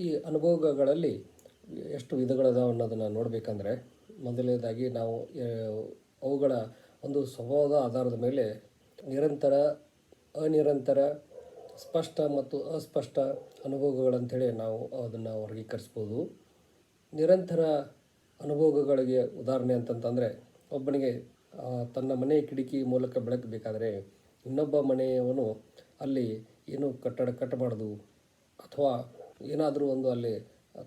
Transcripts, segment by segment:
ಈ ಅನುಭೋಗಗಳಲ್ಲಿ ಎಷ್ಟು ವಿಧಗಳದಾವ ಅನ್ನೋದನ್ನು ನೋಡಬೇಕಂದ್ರೆ, ಮೊದಲನೇದಾಗಿ ನಾವು ಅವುಗಳ ಒಂದು ಸ್ವಭಾವದ ಆಧಾರದ ಮೇಲೆ ನಿರಂತರ, ಅನಿರಂತರ, ಸ್ಪಷ್ಟ ಮತ್ತು ಅಸ್ಪಷ್ಟ ಅನುಭೋಗಗಳಂಥೇಳಿ ನಾವು ಅದನ್ನು ವರ್ಗೀಕರಿಸ್ಬೋದು. ನಿರಂತರ ಅನುಭೋಗಗಳಿಗೆ ಉದಾಹರಣೆ ಅಂತಂತಂದರೆ, ಒಬ್ಬನಿಗೆ ತನ್ನ ಮನೆ ಕಿಟಕಿ ಮೂಲಕ ಬೆಳಕು ಬೇಕಾದರೆ ಇನ್ನೊಬ್ಬ ಮನೆಯವನು ಅಲ್ಲಿ ಏನು ಕಟ್ಟಡ ಕಟ್ಟಬಾರ್ದು ಅಥವಾ ಏನಾದರೂ ಒಂದು ಅಲ್ಲಿ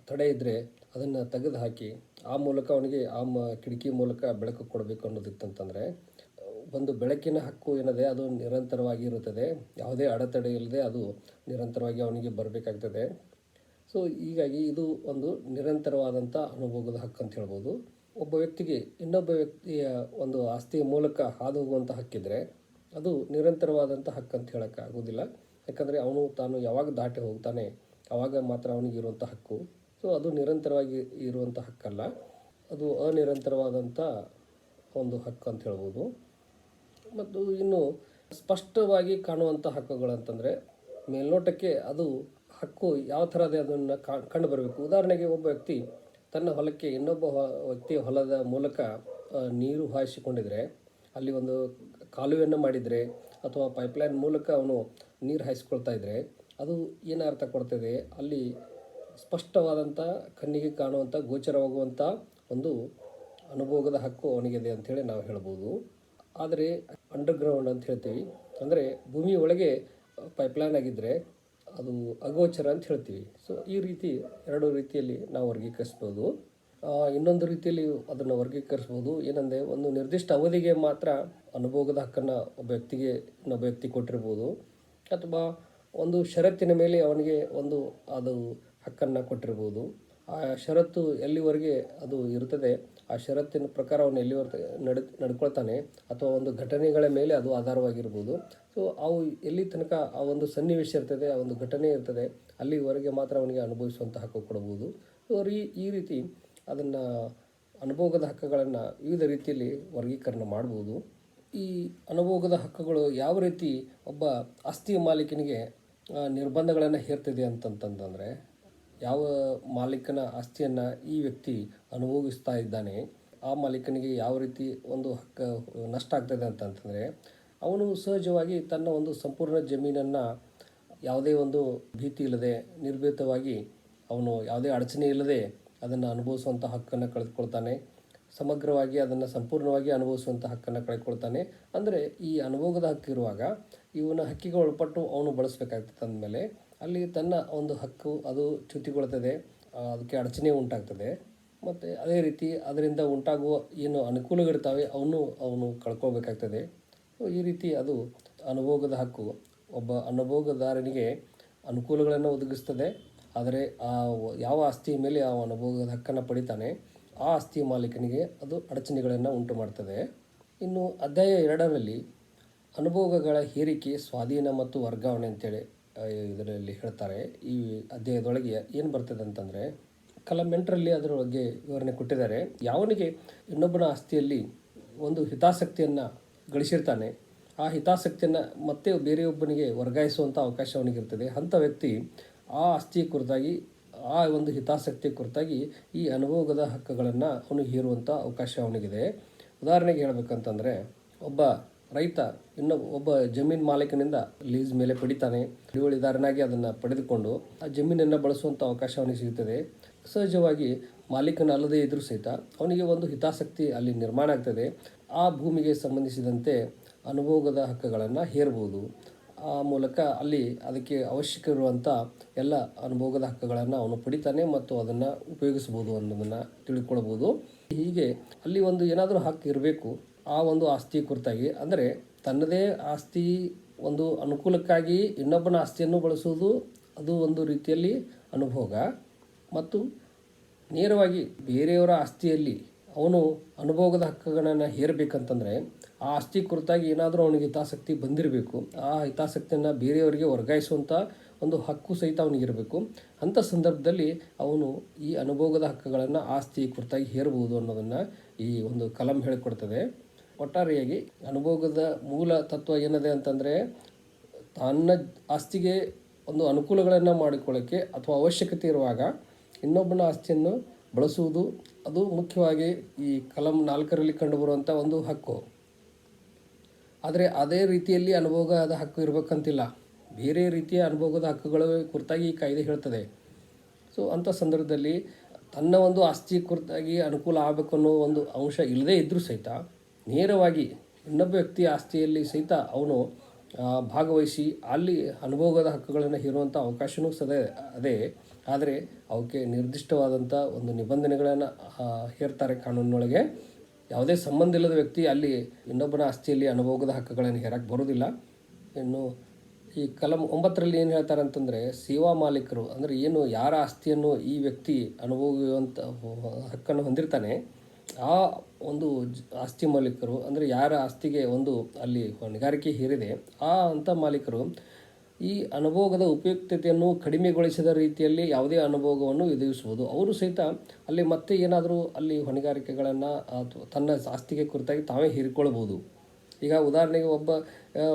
ತಡೆ ಇದ್ದರೆ ಅದನ್ನು ತೆಗೆದು ಹಾಕಿ ಆ ಮೂಲಕ ಅವನಿಗೆ ಆ ಮ ಕಿಟಕಿ ಮೂಲಕ ಬೆಳಕು ಕೊಡಬೇಕು ಅನ್ನೋದಿತ್ತಂತಂದರೆ, ಒಂದು ಬೆಳಕಿನ ಹಕ್ಕು ಏನಿದೆ ಅದು ನಿರಂತರವಾಗಿ ಇರುತ್ತದೆ. ಯಾವುದೇ ಅಡೆತಡೆ ಇಲ್ಲದೆ ಅದು ನಿರಂತರವಾಗಿ ಅವನಿಗೆ ಬರಬೇಕಾಗ್ತದೆ. ಸೊ ಹೀಗಾಗಿ ಇದು ಒಂದು ನಿರಂತರವಾದಂಥ ಅನುಭೋಗದ ಹಕ್ಕು ಅಂತ ಹೇಳ್ಬೋದು. ಒಬ್ಬ ವ್ಯಕ್ತಿಗೆ ಇನ್ನೊಬ್ಬ ವ್ಯಕ್ತಿಯ ಒಂದು ಆಸ್ತಿಯ ಮೂಲಕ ಹಾದು ಹೋಗುವಂಥ ಹಕ್ಕಿದ್ರೆ ಅದು ನಿರಂತರವಾದಂಥ ಹಕ್ಕು ಅಂತ ಹೇಳೋಕ್ಕಾಗೋದಿಲ್ಲ. ಯಾಕಂದರೆ ಅವನು ತಾನು ಯಾವಾಗ ದಾಟಿ ಹೋಗ್ತಾನೆ ಆವಾಗ ಮಾತ್ರ ಅವನಿಗೆ ಇರುವಂಥ ಹಕ್ಕು. ಸೊ ಅದು ನಿರಂತರವಾಗಿ ಇರುವಂಥ ಹಕ್ಕಲ್ಲ. ಅದು ಅನಿರಂತರವಾದಂಥ ಒಂದು ಹಕ್ಕು ಅಂತ ಹೇಳ್ಬೋದು. ಮತ್ತು ಇನ್ನು ಸ್ಪಷ್ಟವಾಗಿ ಕಾಣುವಂಥ ಹಕ್ಕುಗಳಂತಂದರೆ ಮೇಲ್ನೋಟಕ್ಕೆ ಅದು ಹಕ್ಕು ಯಾವ ಥರದ ಅದನ್ನು ಕಂಡು ಬರಬೇಕು ಉದಾಹರಣೆಗೆ ಒಬ್ಬ ವ್ಯಕ್ತಿ ತನ್ನ ಹೊಲಕ್ಕೆ ಇನ್ನೊಬ್ಬ ವ್ಯಕ್ತಿ ಹೊಲದ ಮೂಲಕ ನೀರು ಹಾಯಿಸಿಕೊಂಡಿದ್ರೆ, ಅಲ್ಲಿ ಒಂದು ಕಾಲುವೆಯನ್ನು ಮಾಡಿದರೆ ಅಥವಾ ಪೈಪ್ಲೈನ್ ಮೂಲಕ ಅವನು ನೀರು ಹಾಯಿಸ್ಕೊಳ್ತಾ ಇದ್ದರೆ ಅದು ಏನು ಅರ್ಥ ಕೊಡ್ತದೆ, ಅಲ್ಲಿ ಸ್ಪಷ್ಟವಾದಂಥ ಕಣ್ಣಿಗೆ ಕಾಣುವಂಥ, ಗೋಚರವಾಗುವಂಥ ಒಂದು ಅನುಭೋಗದ ಹಕ್ಕು ಅವನಿಗಿದೆ ಅಂಥೇಳಿ ನಾವು ಹೇಳ್ಬೋದು. ಆದರೆ ಅಂಡರ್ಗ್ರೌಂಡ್ ಅಂತ ಹೇಳ್ತೀವಿ. ಅಂದರೆ ಭೂಮಿ ಒಳಗೆ ಪೈಪ್ಲೈನ್ ಆಗಿದ್ದರೆ ಅದು ಅಗೋಚರ ಅಂತ ಹೇಳ್ತೀವಿ. ಸೊ ಈ ರೀತಿ ಎರಡು ರೀತಿಯಲ್ಲಿ ನಾವು ವರ್ಗೀಕರಿಸ್ಬೋದು. ಇನ್ನೊಂದು ರೀತಿಯಲ್ಲಿ ಅದನ್ನು ವರ್ಗೀಕರಿಸ್ಬೋದು. ಏನಂದರೆ ಒಂದು ನಿರ್ದಿಷ್ಟ ಅವಧಿಗೆ ಮಾತ್ರ ಅನುಭೋಗದ ಹಕ್ಕನ್ನು ಒಬ್ಬ ವ್ಯಕ್ತಿಗೆ, ಇನ್ನೊಬ್ಬ ವ್ಯಕ್ತಿ ಕೊಟ್ಟಿರ್ಬೋದು. ಅಥವಾ ಒಂದು ಷರತ್ತಿನ ಮೇಲೆ ಅವನಿಗೆ ಒಂದು ಅದು ಹಕ್ಕನ್ನು ಕೊಟ್ಟಿರ್ಬೋದು. ಆ ಷರತ್ತು ಎಲ್ಲಿವರೆಗೆ ಅದು ಇರುತ್ತದೆ, ಆ ಷರತ್ತಿನ ಪ್ರಕಾರ ಅವನು ಎಲ್ಲಿವರೆಗೆ ನಡ್ ನಡ್ಕೊಳ್ತಾನೆ ಅಥವಾ ಒಂದು ಘಟನೆಗಳ ಮೇಲೆ ಅದು ಆಧಾರವಾಗಿರ್ಬೋದು. ಸೊ ಅವು ಎಲ್ಲಿ ತನಕ ಆ ಒಂದು ಸನ್ನಿವೇಶ ಇರ್ತದೆ, ಆ ಒಂದು ಘಟನೆ ಇರ್ತದೆ, ಅಲ್ಲಿವರೆಗೆ ಮಾತ್ರ ಅವನಿಗೆ ಅನುಭವಿಸುವಂಥ ಹಕ್ಕು ಕೊಡಬಹುದು ಸೊ ಈ ಈ ರೀತಿ ಅದನ್ನು ಅನುಭೋಗದ ಹಕ್ಕುಗಳನ್ನು ವಿವಿಧ ರೀತಿಯಲ್ಲಿ ವರ್ಗೀಕರಣ ಮಾಡ್ಬೋದು. ಈ ಅನುಭೋಗದ ಹಕ್ಕುಗಳು ಯಾವ ರೀತಿ ಒಬ್ಬ ಆಸ್ತಿಯ ಮಾಲೀಕನಿಗೆ ನಿರ್ಬಂಧಗಳನ್ನು ಹೇರ್ತಿದೆ ಅಂತಂತಂದರೆ ಯಾವ ಮಾಲೀಕನ ಆಸ್ತಿಯನ್ನು ಈ ವ್ಯಕ್ತಿ ಅನುಭವಿಸ್ತಾ ಇದ್ದಾನೆ, ಆ ಮಾಲೀಕನಿಗೆ ಯಾವ ರೀತಿ ಒಂದು ಹಕ್ಕ ನಷ್ಟ ಆಗ್ತದೆ ಅಂತಂತಂದರೆ ಅವನು ಸಹಜವಾಗಿ ತನ್ನ ಒಂದು ಸಂಪೂರ್ಣ ಜಮೀನನ್ನು ಯಾವುದೇ ಒಂದು ಭೀತಿ ಇಲ್ಲದೆ, ನಿರ್ಭೀತವಾಗಿ ಅವನು ಯಾವುದೇ ಅಡಚಣೆ ಇಲ್ಲದೆ ಅದನ್ನು ಅನುಭವಿಸುವಂಥ ಹಕ್ಕನ್ನು ಕಳೆದುಕೊಳ್ತಾನೆ. ಸಮಗ್ರವಾಗಿ ಅದನ್ನು ಸಂಪೂರ್ಣವಾಗಿ ಅನುಭವಿಸುವಂಥ ಹಕ್ಕನ್ನು ಕಳ್ಕೊಳ್ತಾನೆ. ಅಂದರೆ ಈ ಅನುಭೋಗದ ಹಕ್ಕು ಇರುವಾಗ ಇವನ ಹಕ್ಕಿಗೆ ಒಳಪಟ್ಟು ಅವನು ಬಳಸಬೇಕಾಗ್ತದೆ ಅಂದಮೇಲೆ ಅಲ್ಲಿ ತನ್ನ ಒಂದು ಹಕ್ಕು ಅದು ಚ್ಯುತಿಗೊಳ್ತದೆ ಅದಕ್ಕೆ ಅಡಚಣೆ ಉಂಟಾಗ್ತದೆ. ಮತ್ತು ಅದೇ ರೀತಿ ಅದರಿಂದ ಉಂಟಾಗುವ ಏನು ಅನುಕೂಲಗಳಿರ್ತಾವೆ ಅವನು ಅವನು ಕಳ್ಕೊಳ್ಬೇಕಾಗ್ತದೆ. ಈ ರೀತಿ ಅದು ಅನುಭೋಗದ ಹಕ್ಕು. ಒಬ್ಬ ಅನುಭೋಗದಾರನಿಗೆ ಅನುಕೂಲಗಳನ್ನು ಒದಗಿಸ್ತದೆ. ಆದರೆ ಆ ಯಾವ ಆಸ್ತಿಯ ಮೇಲೆ ಆ ಅನುಭೋಗದ ಹಕ್ಕನ್ನು ಪಡಿತಾನೆ. ಆ ಆಸ್ತಿ ಮಾಲೀಕನಿಗೆ ಅದು ಅಡಚಣೆಗಳನ್ನು ಉಂಟು ಮಾಡ್ತದೆ. ಇನ್ನು ಅಧ್ಯಾಯ ಎರಡರಲ್ಲಿ ಅನುಭೋಗಗಳ ಹೇರಿಕೆ, ಸ್ವಾಧೀನ ಮತ್ತು ವರ್ಗಾವಣೆ ಅಂತೇಳಿ ಇದರಲ್ಲಿ ಹೇಳ್ತಾರೆ. ಈ ಅಧ್ಯಾಯದೊಳಗೆ ಏನು ಬರ್ತದೆ ಅಂತಂದರೆ ಕಲಮೆಂಟ್ರಲ್ಲಿ ಅದರ ಬಗ್ಗೆ ವಿವರಣೆ ಕೊಟ್ಟಿದ್ದಾರೆ. ಯಾವನಿಗೆ ಇನ್ನೊಬ್ಬನ ಆಸ್ತಿಯಲ್ಲಿ ಒಂದು ಹಿತಾಸಕ್ತಿಯನ್ನು ಗಳಿಸಿರ್ತಾನೆ, ಆ ಹಿತಾಸಕ್ತಿಯನ್ನು ಮತ್ತೆ ಬೇರೆಯೊಬ್ಬನಿಗೆ ವರ್ಗಾಯಿಸುವಂಥ ಅವಕಾಶ ಅವನಿಗಿರ್ತದೆ. ಅಂಥ ವ್ಯಕ್ತಿ ಆ ಆಸ್ತಿಯ ಕುರಿತಾಗಿ ಆ ಒಂದು ಹಿತಾಸಕ್ತಿ ಕುರಿತಾಗಿ ಈ ಅನುಭೋಗದ ಹಕ್ಕುಗಳನ್ನು ಅವನು ಹೀರುವಂಥ ಅವಕಾಶ ಅವನಿಗಿದೆ. ಉದಾಹರಣೆಗೆ ಹೇಳಬೇಕಂತಂದರೆ, ಒಬ್ಬ ರೈತ ಇನ್ನೊಬ್ಬ ಒಬ್ಬ ಜಮೀನು ಮಾಲೀಕನಿಂದ ಲೀಸ್ ಮೇಲೆ ಪಡಿತಾನೆ. ಹಿಡುವಳಿದಾರನಾಗಿ ಅದನ್ನು ಪಡೆದುಕೊಂಡು ಆ ಜಮೀನನ್ನು ಬಳಸುವಂಥ ಅವಕಾಶ ಅವನಿಗೆ ಸಿಗುತ್ತದೆ ಸಹಜವಾಗಿ ಮಾಲೀಕನ ಅಲ್ಲದೇ ಇದ್ರೂ ಸಹಿತ ಅವನಿಗೆ ಒಂದು ಹಿತಾಸಕ್ತಿ ಅಲ್ಲಿ ನಿರ್ಮಾಣ ಆಗ್ತದೆ. ಆ ಭೂಮಿಗೆ ಸಂಬಂಧಿಸಿದಂತೆ ಅನುಭೋಗದ ಹಕ್ಕುಗಳನ್ನು ಹೇರ್ಬೋದು. ಆ ಮೂಲಕ ಅಲ್ಲಿ ಅದಕ್ಕೆ ಅವಶ್ಯಕ ಇರುವಂಥ ಎಲ್ಲ ಅನುಭೋಗದ ಹಕ್ಕುಗಳನ್ನು ಅವನು ಪಡಿತಾನೆ ಮತ್ತು ಅದನ್ನು ಉಪಯೋಗಿಸ್ಬೋದು ಅನ್ನೋದನ್ನು ತಿಳ್ಕೊಳ್ಬೋದು ಹೀಗೆ ಅಲ್ಲಿ ಒಂದು ಏನಾದರೂ ಹಕ್ಕು ಇರಬೇಕು, ಆ ಒಂದು ಆಸ್ತಿ ಕುರಿತಾಗಿ. ಅಂದರೆ ತನ್ನದೇ ಆಸ್ತಿ ಒಂದು ಅನುಕೂಲಕ್ಕಾಗಿ ಇನ್ನೊಬ್ಬನ ಆಸ್ತಿಯನ್ನು ಬಳಸುವುದು ಅದು ಒಂದು ರೀತಿಯಲ್ಲಿ ಅನುಭೋಗ. ಮತ್ತು ನೇರವಾಗಿ ಬೇರೆಯವರ ಆಸ್ತಿಯಲ್ಲಿ ಅವನು ಅನುಭೋಗದ ಹಕ್ಕುಗಳನ್ನು ಹೇರಬೇಕಂತಂದರೆ ಆ ಆಸ್ತಿ ಕುರಿತಾಗಿ ಏನಾದರೂ ಅವನಿಗೆ ಹಿತಾಸಕ್ತಿ ಬಂದಿರಬೇಕು, ಆ ಹಿತಾಸಕ್ತಿಯನ್ನು ಬೇರೆಯವರಿಗೆ ವರ್ಗಾಯಿಸುವಂಥ ಒಂದು ಹಕ್ಕು ಸಹಿತ ಅವನಿಗಿರಬೇಕು. ಅಂಥ ಸಂದರ್ಭದಲ್ಲಿ ಅವನು ಈ ಅನುಭೋಗದ ಹಕ್ಕುಗಳನ್ನು ಆಸ್ತಿ ಕುರಿತಾಗಿ ಹೇರಬಹುದು ಅನ್ನೋದನ್ನು ಈ ಒಂದು ಕಲಂ ಹೇಳಿಕೊಡ್ತದೆ. ಒಟ್ಟಾರೆಯಾಗಿ ಅನುಭೋಗದ ಮೂಲ ತತ್ವ ಏನಿದೆ ಅಂತಂದರೆ, ತನ್ನ ಆಸ್ತಿಗೆ ಒಂದು ಅನುಕೂಲಗಳನ್ನು ಮಾಡಿಕೊಳ್ಳೋಕ್ಕೆ ಅಥವಾ ಅವಶ್ಯಕತೆ ಇರುವಾಗ ಇನ್ನೊಬ್ಬನ ಆಸ್ತಿಯನ್ನು ಬಳಸುವುದು, ಅದು ಮುಖ್ಯವಾಗಿ ಈ ಕಲಂ ನಾಲ್ಕರಲ್ಲಿ ಕಂಡುಬರುವಂಥ ಒಂದು ಹಕ್ಕು. ಆದರೆ ಅದೇ ರೀತಿಯಲ್ಲಿ ಅನುಭೋಗದ ಹಕ್ಕು ಇರಬೇಕಂತಿಲ್ಲ. ಬೇರೆ ರೀತಿಯ ಅನುಭೋಗದ ಹಕ್ಕುಗಳ ಕುರಿತಾಗಿ ಈ ಕಾಯ್ದೆ ಹೇಳ್ತದೆ. ಸೊ ಅಂಥ ಸಂದರ್ಭದಲ್ಲಿ ತನ್ನ ಒಂದು ಆಸ್ತಿ ಕುರಿತಾಗಿ ಅನುಕೂಲ ಆಗಬೇಕು ಅನ್ನೋ ಒಂದು ಅಂಶ ಇಲ್ಲದೇ ಇದ್ದರೂ ಸಹಿತ ನೇರವಾಗಿ ಇನ್ನೊಬ್ಬ ವ್ಯಕ್ತಿಯ ಆಸ್ತಿಯಲ್ಲಿ ಸಹಿತ ಅವನು ಭಾಗವಹಿಸಿ ಅಲ್ಲಿ ಅನುಭೋಗದ ಹಕ್ಕುಗಳನ್ನು ಹೀರುವಂಥ ಅವಕಾಶವೂ ಸದ ಅದೇ. ಆದರೆ ಅವಕ್ಕೆ ನಿರ್ದಿಷ್ಟವಾದಂಥ ಒಂದು ನಿಬಂಧನೆಗಳನ್ನು ಹೇರ್ತಾರೆ ಕಾನೂನಿನೊಳಗೆ. ಯಾವುದೇ ಸಂಬಂಧ ಇಲ್ಲದ ವ್ಯಕ್ತಿ ಅಲ್ಲಿ ಇನ್ನೊಬ್ಬನ ಆಸ್ತಿಯಲ್ಲಿ ಅನುಭೋಗದ ಹಕ್ಕುಗಳನ್ನು ಹೇರಕ್ಕೆ ಬರೋದಿಲ್ಲ ಇನ್ನು ಈ ಕಲಂ ಒಂಬತ್ತರಲ್ಲಿ ಏನು ಹೇಳ್ತಾರೆ ಅಂತಂದರೆ ಸೇವಾ ಮಾಲೀಕರು ಅಂದರೆ ಏನು ಯಾರ ಆಸ್ತಿಯನ್ನು ಈ ವ್ಯಕ್ತಿ ಅನುಭವಿಸುವಂಥ ಹಕ್ಕನ್ನು ಹೊಂದಿರ್ತಾನೆ, ಆ ಒಂದು ಆಸ್ತಿ ಮಾಲೀಕರು ಅಂದರೆ ಯಾರ ಆಸ್ತಿಗೆ ಒಂದು ಅಲ್ಲಿ ಹೊಣೆಗಾರಿಕೆ ಹೇರಿದೆ, ಆ ಅಂಥ ಮಾಲೀಕರು ಈ ಅನುಭೋಗದ ಉಪಯುಕ್ತತೆಯನ್ನು ಕಡಿಮೆಗೊಳಿಸಿದ ರೀತಿಯಲ್ಲಿ ಯಾವುದೇ ಅನುಭೋಗವನ್ನು ಎದುರಿಸುವುದು ಅವರು ಸಹಿತ ಅಲ್ಲಿ ಮತ್ತೆ ಏನಾದರೂ ಅಲ್ಲಿ ಹೊಣೆಗಾರಿಕೆಗಳನ್ನು ತನ್ನ ಆಸ್ತಿಗೆ ಕುರಿತಾಗಿ ತಾವೇ ಹೀರಿಕೊಳ್ಬೋದು ಈಗ ಉದಾಹರಣೆಗೆ ಒಬ್ಬ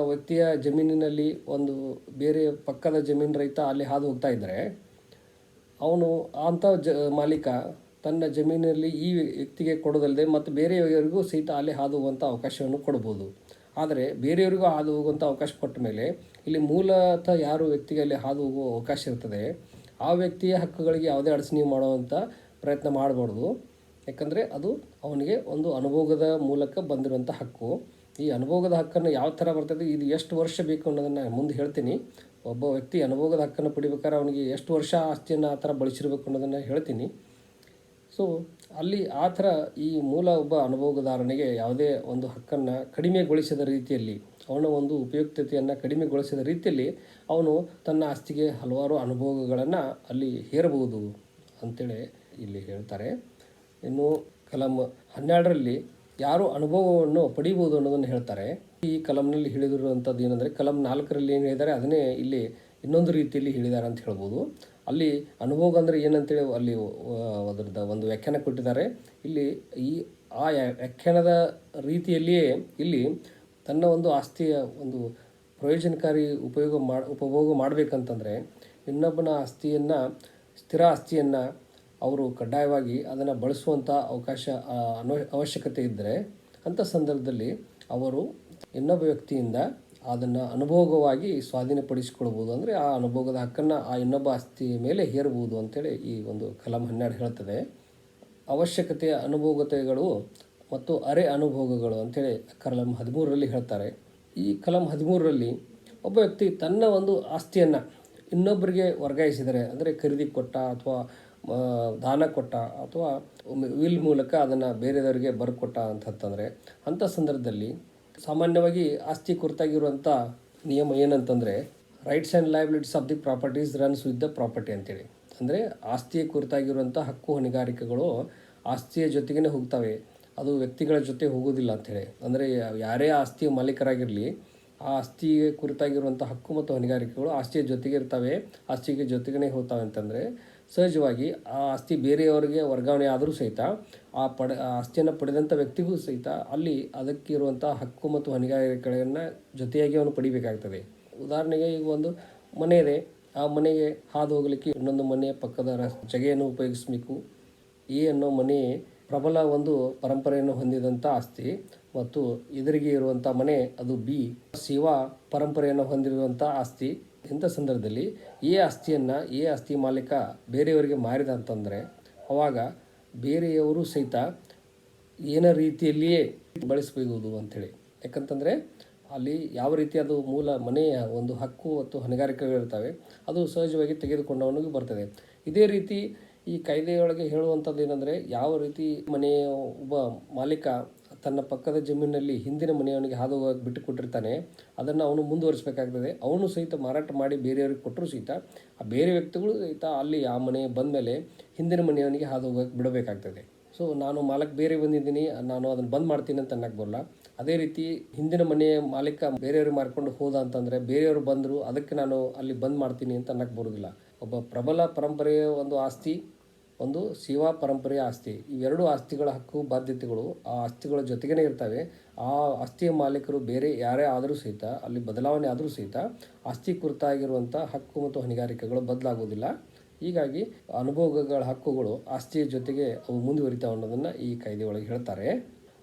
ವ್ಯಕ್ತಿಯ ಜಮೀನಿನಲ್ಲಿ ಒಂದು ಬೇರೆ ಪಕ್ಕದ ಜಮೀನು ರೈತ ಅಲ್ಲಿ ಹಾದು ಹೋಗ್ತಾ ಇದ್ದರೆ ಅವನು ಅಂಥ ಜ, ಮಾಲೀಕ ತನ್ನ ಜಮೀನಿನಲ್ಲಿ ಈ ವ್ಯಕ್ತಿಗೆ ಕೊಡೋದಲ್ಲದೆ ಮತ್ತು ಬೇರೆಯವರಿಗೂ ಸಹಿತ ಅಲ್ಲಿ ಹಾದು ಹೋಗುವಂಥ ಅವಕಾಶವನ್ನು ಕೊಡ್ಬೋದು. ಆದರೆ ಬೇರೆಯವರಿಗೂ ಹಾದು ಹೋಗುವಂಥ ಅವಕಾಶ ಕೊಟ್ಟ ಮೇಲೆ ಇಲ್ಲಿ ಮೂಲತಃ ಯಾರು ವ್ಯಕ್ತಿಗೆ ಅಲ್ಲಿ ಹಾದು ಹೋಗುವ ಅವಕಾಶ ಇರ್ತದೆ, ಆ ವ್ಯಕ್ತಿಯ ಹಕ್ಕುಗಳಿಗೆ ಯಾವುದೇ ಅಡಚಣೆ ಮಾಡುವಂಥ ಪ್ರಯತ್ನ ಮಾಡಬಾರ್ದು. ಯಾಕಂದರೆ ಅದು ಅವನಿಗೆ ಒಂದು ಅನುಭೋಗದ ಮೂಲಕ ಬಂದಿರುವಂಥ ಹಕ್ಕು. ಈ ಅನುಭೋಗದ ಹಕ್ಕನ್ನು ಯಾವ ಥರ ಬರ್ತದೆ, ಇದು ಎಷ್ಟು ವರ್ಷ ಬೇಕು ಅನ್ನೋದನ್ನು ಮುಂದೆ ಹೇಳ್ತೀನಿ. ಒಬ್ಬ ವ್ಯಕ್ತಿ ಅನುಭೋಗದ ಹಕ್ಕನ್ನು ಪಡಿಬೇಕಾದ್ರೆ ಅವನಿಗೆ ಎಷ್ಟು ವರ್ಷ ಆಸ್ತಿಯನ್ನು ಆ ಥರ ಬಳಸಿರ್ಬೇಕು ಅನ್ನೋದನ್ನು ಹೇಳ್ತೀನಿ. ಸೊ ಅಲ್ಲಿ ಆ ಥರ ಈ ಮೂಲ ಒಬ್ಬ ಅನುಭೋಗದಾರನಿಗೆ ಯಾವುದೇ ಒಂದು ಹಕ್ಕನ್ನು ಕಡಿಮೆಗೊಳಿಸಿದ ರೀತಿಯಲ್ಲಿ, ಅವನ ಒಂದು ಉಪಯುಕ್ತತೆಯನ್ನು ಕಡಿಮೆಗೊಳಿಸಿದ ರೀತಿಯಲ್ಲಿ ಅವನು ತನ್ನ ಆಸ್ತಿಗೆ ಹಲವಾರು ಅನುಭೋಗಗಳನ್ನು ಅಲ್ಲಿ ಹೇರಬಹುದು ಅಂತೇಳಿ ಇಲ್ಲಿ ಹೇಳ್ತಾರೆ. ಇನ್ನು ಕಲಂ ಹನ್ನೆರಡರಲ್ಲಿ ಯಾರು ಅನುಭವವನ್ನು ಪಡೆಯಬಹುದು ಅನ್ನೋದನ್ನು ಹೇಳ್ತಾರೆ. ಈ ಕಲಂನಲ್ಲಿ ಹೇಳಿದಿರುವಂಥದ್ದು ಏನಂದರೆ, ಕಲಂ ನಾಲ್ಕರಲ್ಲಿ ಏನು ಹೇಳಿದ್ದಾರೆ, ಅದನ್ನೇ ಇಲ್ಲಿ ಇನ್ನೊಂದು ರೀತಿಯಲ್ಲಿ ಹೇಳಿದ್ದಾರೆ ಅಂತ ಹೇಳ್ಬೋದು. ಅಲ್ಲಿ ಅನುಭೋಗ ಅಂದರೆ ಏನಂತೇಳಿ ಅಲ್ಲಿ ಅದರದ ಒಂದು ವ್ಯಾಖ್ಯಾನ ಕೊಟ್ಟಿದ್ದಾರೆ. ಇಲ್ಲಿ ಈ, ಆ ವ್ಯಾಖ್ಯಾನದ ರೀತಿಯಲ್ಲಿಯೇ ಇಲ್ಲಿ ತನ್ನ ಒಂದು ಆಸ್ತಿಯ ಒಂದು ಪ್ರಯೋಜನಕಾರಿ ಉಪಯೋಗ ಮಾಡಿ ಉಪಭೋಗ ಮಾಡಬೇಕಂತಂದರೆ ಇನ್ನೊಬ್ಬನ ಆಸ್ತಿಯನ್ನು, ಸ್ಥಿರ ಆಸ್ತಿಯನ್ನು ಅವರು ಕಡ್ಡಾಯವಾಗಿ ಅದನ್ನು ಬಳಸುವಂಥ ಅವಕಾಶ ಅವಶ್ಯಕತೆ ಇದ್ದರೆ ಅಂಥ ಸಂದರ್ಭದಲ್ಲಿ ಅವರು ಇನ್ನೊಬ್ಬ ವ್ಯಕ್ತಿಯಿಂದ ಅದನ್ನು ಅನುಭೋಗವಾಗಿ ಸ್ವಾಧೀನಪಡಿಸಿಕೊಳ್ಬೋದು. ಅಂದರೆ ಆ ಅನುಭೋಗದ ಹಕ್ಕನ್ನು ಆ ಇನ್ನೊಬ್ಬ ಆಸ್ತಿ ಮೇಲೆ ಹೇರಬಹುದು ಅಂತೇಳಿ ಈ ಒಂದು ಕಲಂ ಹನ್ನೆರಡು ಹೇಳ್ತದೆ. ಅವಶ್ಯಕತೆಯ ಅನುಭೋಗತೆಗಳು ಮತ್ತು ಅರೆ ಅನುಭೋಗಗಳು ಅಂತೇಳಿ ಕಲಂ ಹದಿಮೂರರಲ್ಲಿ ಹೇಳ್ತಾರೆ. ಈ ಕಲಂ ಹದಿಮೂರರಲ್ಲಿ ಒಬ್ಬ ವ್ಯಕ್ತಿ ತನ್ನ ಒಂದು ಆಸ್ತಿಯನ್ನು ಇನ್ನೊಬ್ಬರಿಗೆ ವರ್ಗಾಯಿಸಿದರೆ, ಅಂದರೆ ಖರೀದಿ ಕೊಟ್ಟ ಅಥವಾ ದಾನ ಕೊಟ್ಟ ಅಥವಾ ವಿಲ್ ಮೂಲಕ ಅದನ್ನು ಬೇರೆಯವರಿಗೆ ಬರ್ಕೊಟ್ಟ ಅಂತಂದರೆ ಅಂಥ ಸಂದರ್ಭದಲ್ಲಿ ಸಾಮಾನ್ಯವಾಗಿ ಆಸ್ತಿ ಕುರಿತಾಗಿರುವಂಥ ನಿಯಮ ಏನಂತಂದರೆ rights and liabilities of the properties runs with the property ಅಂತೇಳಿ. ಅಂದರೆ ಆಸ್ತಿಯ ಕುರಿತಾಗಿರುವಂಥ ಹಕ್ಕು ಹೊಣೆಗಾರಿಕೆಗಳು ಆಸ್ತಿಯ ಜೊತೆಗೇ ಹೋಗ್ತವೆ. ಅದು ವ್ಯಕ್ತಿಗಳ ಜೊತೆ ಹೋಗೋದಿಲ್ಲ ಅಂಥೇಳಿ ಅಂದರೆ ಯಾರೇ ಆಸ್ತಿಯ ಮಾಲೀಕರಾಗಿರಲಿ, ಆ ಆಸ್ತಿಗೆ ಕುರಿತಾಗಿರುವಂಥ ಹಕ್ಕು ಮತ್ತು ಹೊಣೆಗಾರಿಕೆಗಳು ಆಸ್ತಿಯ ಜೊತೆಗೆ ಇರ್ತವೆ, ಆಸ್ತಿಗೆ ಜೊತೆಗೇ ಹೋಗ್ತವೆ ಅಂತಂದರೆ ಸಹಜವಾಗಿ ಆ ಆಸ್ತಿ ಬೇರೆಯವರಿಗೆ ವರ್ಗಾವಣೆ ಆದರೂ ಸಹಿತ ಆ ಪಡೆ, ಆ ಆಸ್ತಿಯನ್ನು ಪಡೆದಂಥ ವ್ಯಕ್ತಿಗೂ ಸಹಿತ ಅಲ್ಲಿ ಅದಕ್ಕಿರುವಂಥ ಹಕ್ಕು ಮತ್ತು ಹೊಣೆಗಾರಿಕೆಗಳನ್ನು ಜೊತೆಯಾಗಿ ಅವನು ಪಡಿಬೇಕಾಗ್ತದೆ. ಉದಾಹರಣೆಗೆ ಈಗ ಒಂದು ಮನೆ ಇದೆ ಆ ಮನೆಗೆ ಹಾದು ಹೋಗಲಿಕ್ಕೆ ಇನ್ನೊಂದು ಮನೆಯ ಪಕ್ಕದ ರಸ್ ಜಗೆಯನ್ನು ಉಪಯೋಗಿಸಬೇಕು. ಈ ಅನ್ನೋ ಮನೆ ಪ್ರಬಲ ಒಂದು ಪರಂಪರೆಯನ್ನು ಹೊಂದಿದಂಥ ಆಸ್ತಿ ಮತ್ತು ಎದುರಿಗೆ ಇರುವಂಥ ಮನೆ ಅದು ಬಿ. ಸೇವಾ ಪರಂಪರೆಯನ್ನು ಹೊಂದಿರುವಂಥ ಆಸ್ತಿ. ಇಂಥ ಸಂದರ್ಭದಲ್ಲಿ ಈ ಆಸ್ತಿಯನ್ನು, ಈ ಆಸ್ತಿ ಮಾಲೀಕ ಬೇರೆಯವರಿಗೆ ಮಾರಿದ ಅಂತಂದರೆ, ಅವಾಗ ಬೇರೆಯವರು ಸಹಿತ ಏನ ರೀತಿಯಲ್ಲಿಯೇ ಬಳಸಬಹುದು ಅಂಥೇಳಿ ಯಾಕಂತಂದರೆ, ಅಲ್ಲಿ ಯಾವ ರೀತಿ ಅದು ಮೂಲ ಮನೆಯ ಒಂದು ಹಕ್ಕು ಮತ್ತು ಹೊಣೆಗಾರಿಕೆಗಳಿರ್ತವೆ ಅದು ಸಹಜವಾಗಿ ತೆಗೆದುಕೊಂಡವನಿಗೆ ಬರ್ತದೆ. ಇದೇ ರೀತಿ ಈ ಕಾಯ್ದೆಯೊಳಗೆ ಹೇಳುವಂಥದ್ದು ಏನಂದರೆ, ಯಾವ ರೀತಿ ಮನೆಯ ಒಬ್ಬ ಮಾಲೀಕ ತನ್ನ ಪಕ್ಕದ ಜಮೀನಿನಲ್ಲಿ ಹಿಂದಿನ ಮನೆಯವನಿಗೆ ಹಾದು ಹೋಗಿ ಬಿಟ್ಟು ಕೊಟ್ಟಿರ್ತಾನೆ ಅದನ್ನು ಅವನು ಮುಂದುವರಿಸಬೇಕಾಗ್ತದೆ. ಅವನು ಸಹಿತ ಮಾರಾಟ ಮಾಡಿ ಬೇರೆಯವ್ರಿಗೆ ಕೊಟ್ಟರು ಸಹಿತ, ಆ ಬೇರೆ ವ್ಯಕ್ತಿಗಳು ಸಹಿತ ಅಲ್ಲಿ ಆ ಮನೆ ಬಂದ ಮೇಲೆ ಹಿಂದಿನ ಮನೆಯವನಿಗೆ ಹಾದು ಹೋಗಕ್ಕೆ ಬಿಡಬೇಕಾಗ್ತದೆ. ಸೊ ನಾನು ಮಾಲಕ್ ಬೇರೆ ಬಂದಿದ್ದೀನಿ, ನಾನು ಅದನ್ನು ಬಂದ್ ಮಾಡ್ತೀನಿ ಅಂತ ಅನ್ನಕ್ಕೆ ಬರಲ್ಲ. ಅದೇ ರೀತಿ ಹಿಂದಿನ ಮನೆಯ ಮಾಲೀಕ ಬೇರೆಯವ್ರಿಗೆ ಮಾರ್ಕೊಂಡು ಹೋದ ಅಂತಂದರೆ ಬೇರೆಯವರು ಬಂದರು, ಅದಕ್ಕೆ ನಾನು ಅಲ್ಲಿ ಬಂದ್ ಮಾಡ್ತೀನಿ ಅಂತ ಅನ್ನಕ್ಕೆ ಬರೋದಿಲ್ಲ. ಒಬ್ಬ ಪ್ರಬಲ ಪರಂಪರೆಯ ಒಂದು ಆಸ್ತಿ ಒಂದು ಸೇವಾ ಪರಂಪರೆಯ ಆಸ್ತಿ. ಇವೆರಡು ಆಸ್ತಿಗಳ ಹಕ್ಕು, ಬಾಧ್ಯತೆಗಳು ಆ ಆಸ್ತಿಗಳ ಜೊತೆಗೇ ಇರ್ತವೆ. ಆ ಆಸ್ತಿಯ ಮಾಲೀಕರು ಬೇರೆ ಯಾರೇ ಆದರೂ ಸಹಿತ, ಅಲ್ಲಿ ಬದಲಾವಣೆ ಆದರೂ ಸಹಿತ ಆಸ್ತಿ ಕುರಿತಾಗಿರುವಂಥ ಹಕ್ಕು ಮತ್ತು ಹೊಣೆಗಾರಿಕೆಗಳು ಬದಲಾಗೋದಿಲ್ಲ ಹೀಗಾಗಿ ಅನುಭೋಗಗಳ ಹಕ್ಕುಗಳು ಆಸ್ತಿಯ ಜೊತೆಗೆ ಅವು ಮುಂದುವರಿತಾವೆ ಅನ್ನೋದನ್ನು ಈ ಕಾಯ್ದೆಯೊಳಗೆ ಹೇಳ್ತಾರೆ.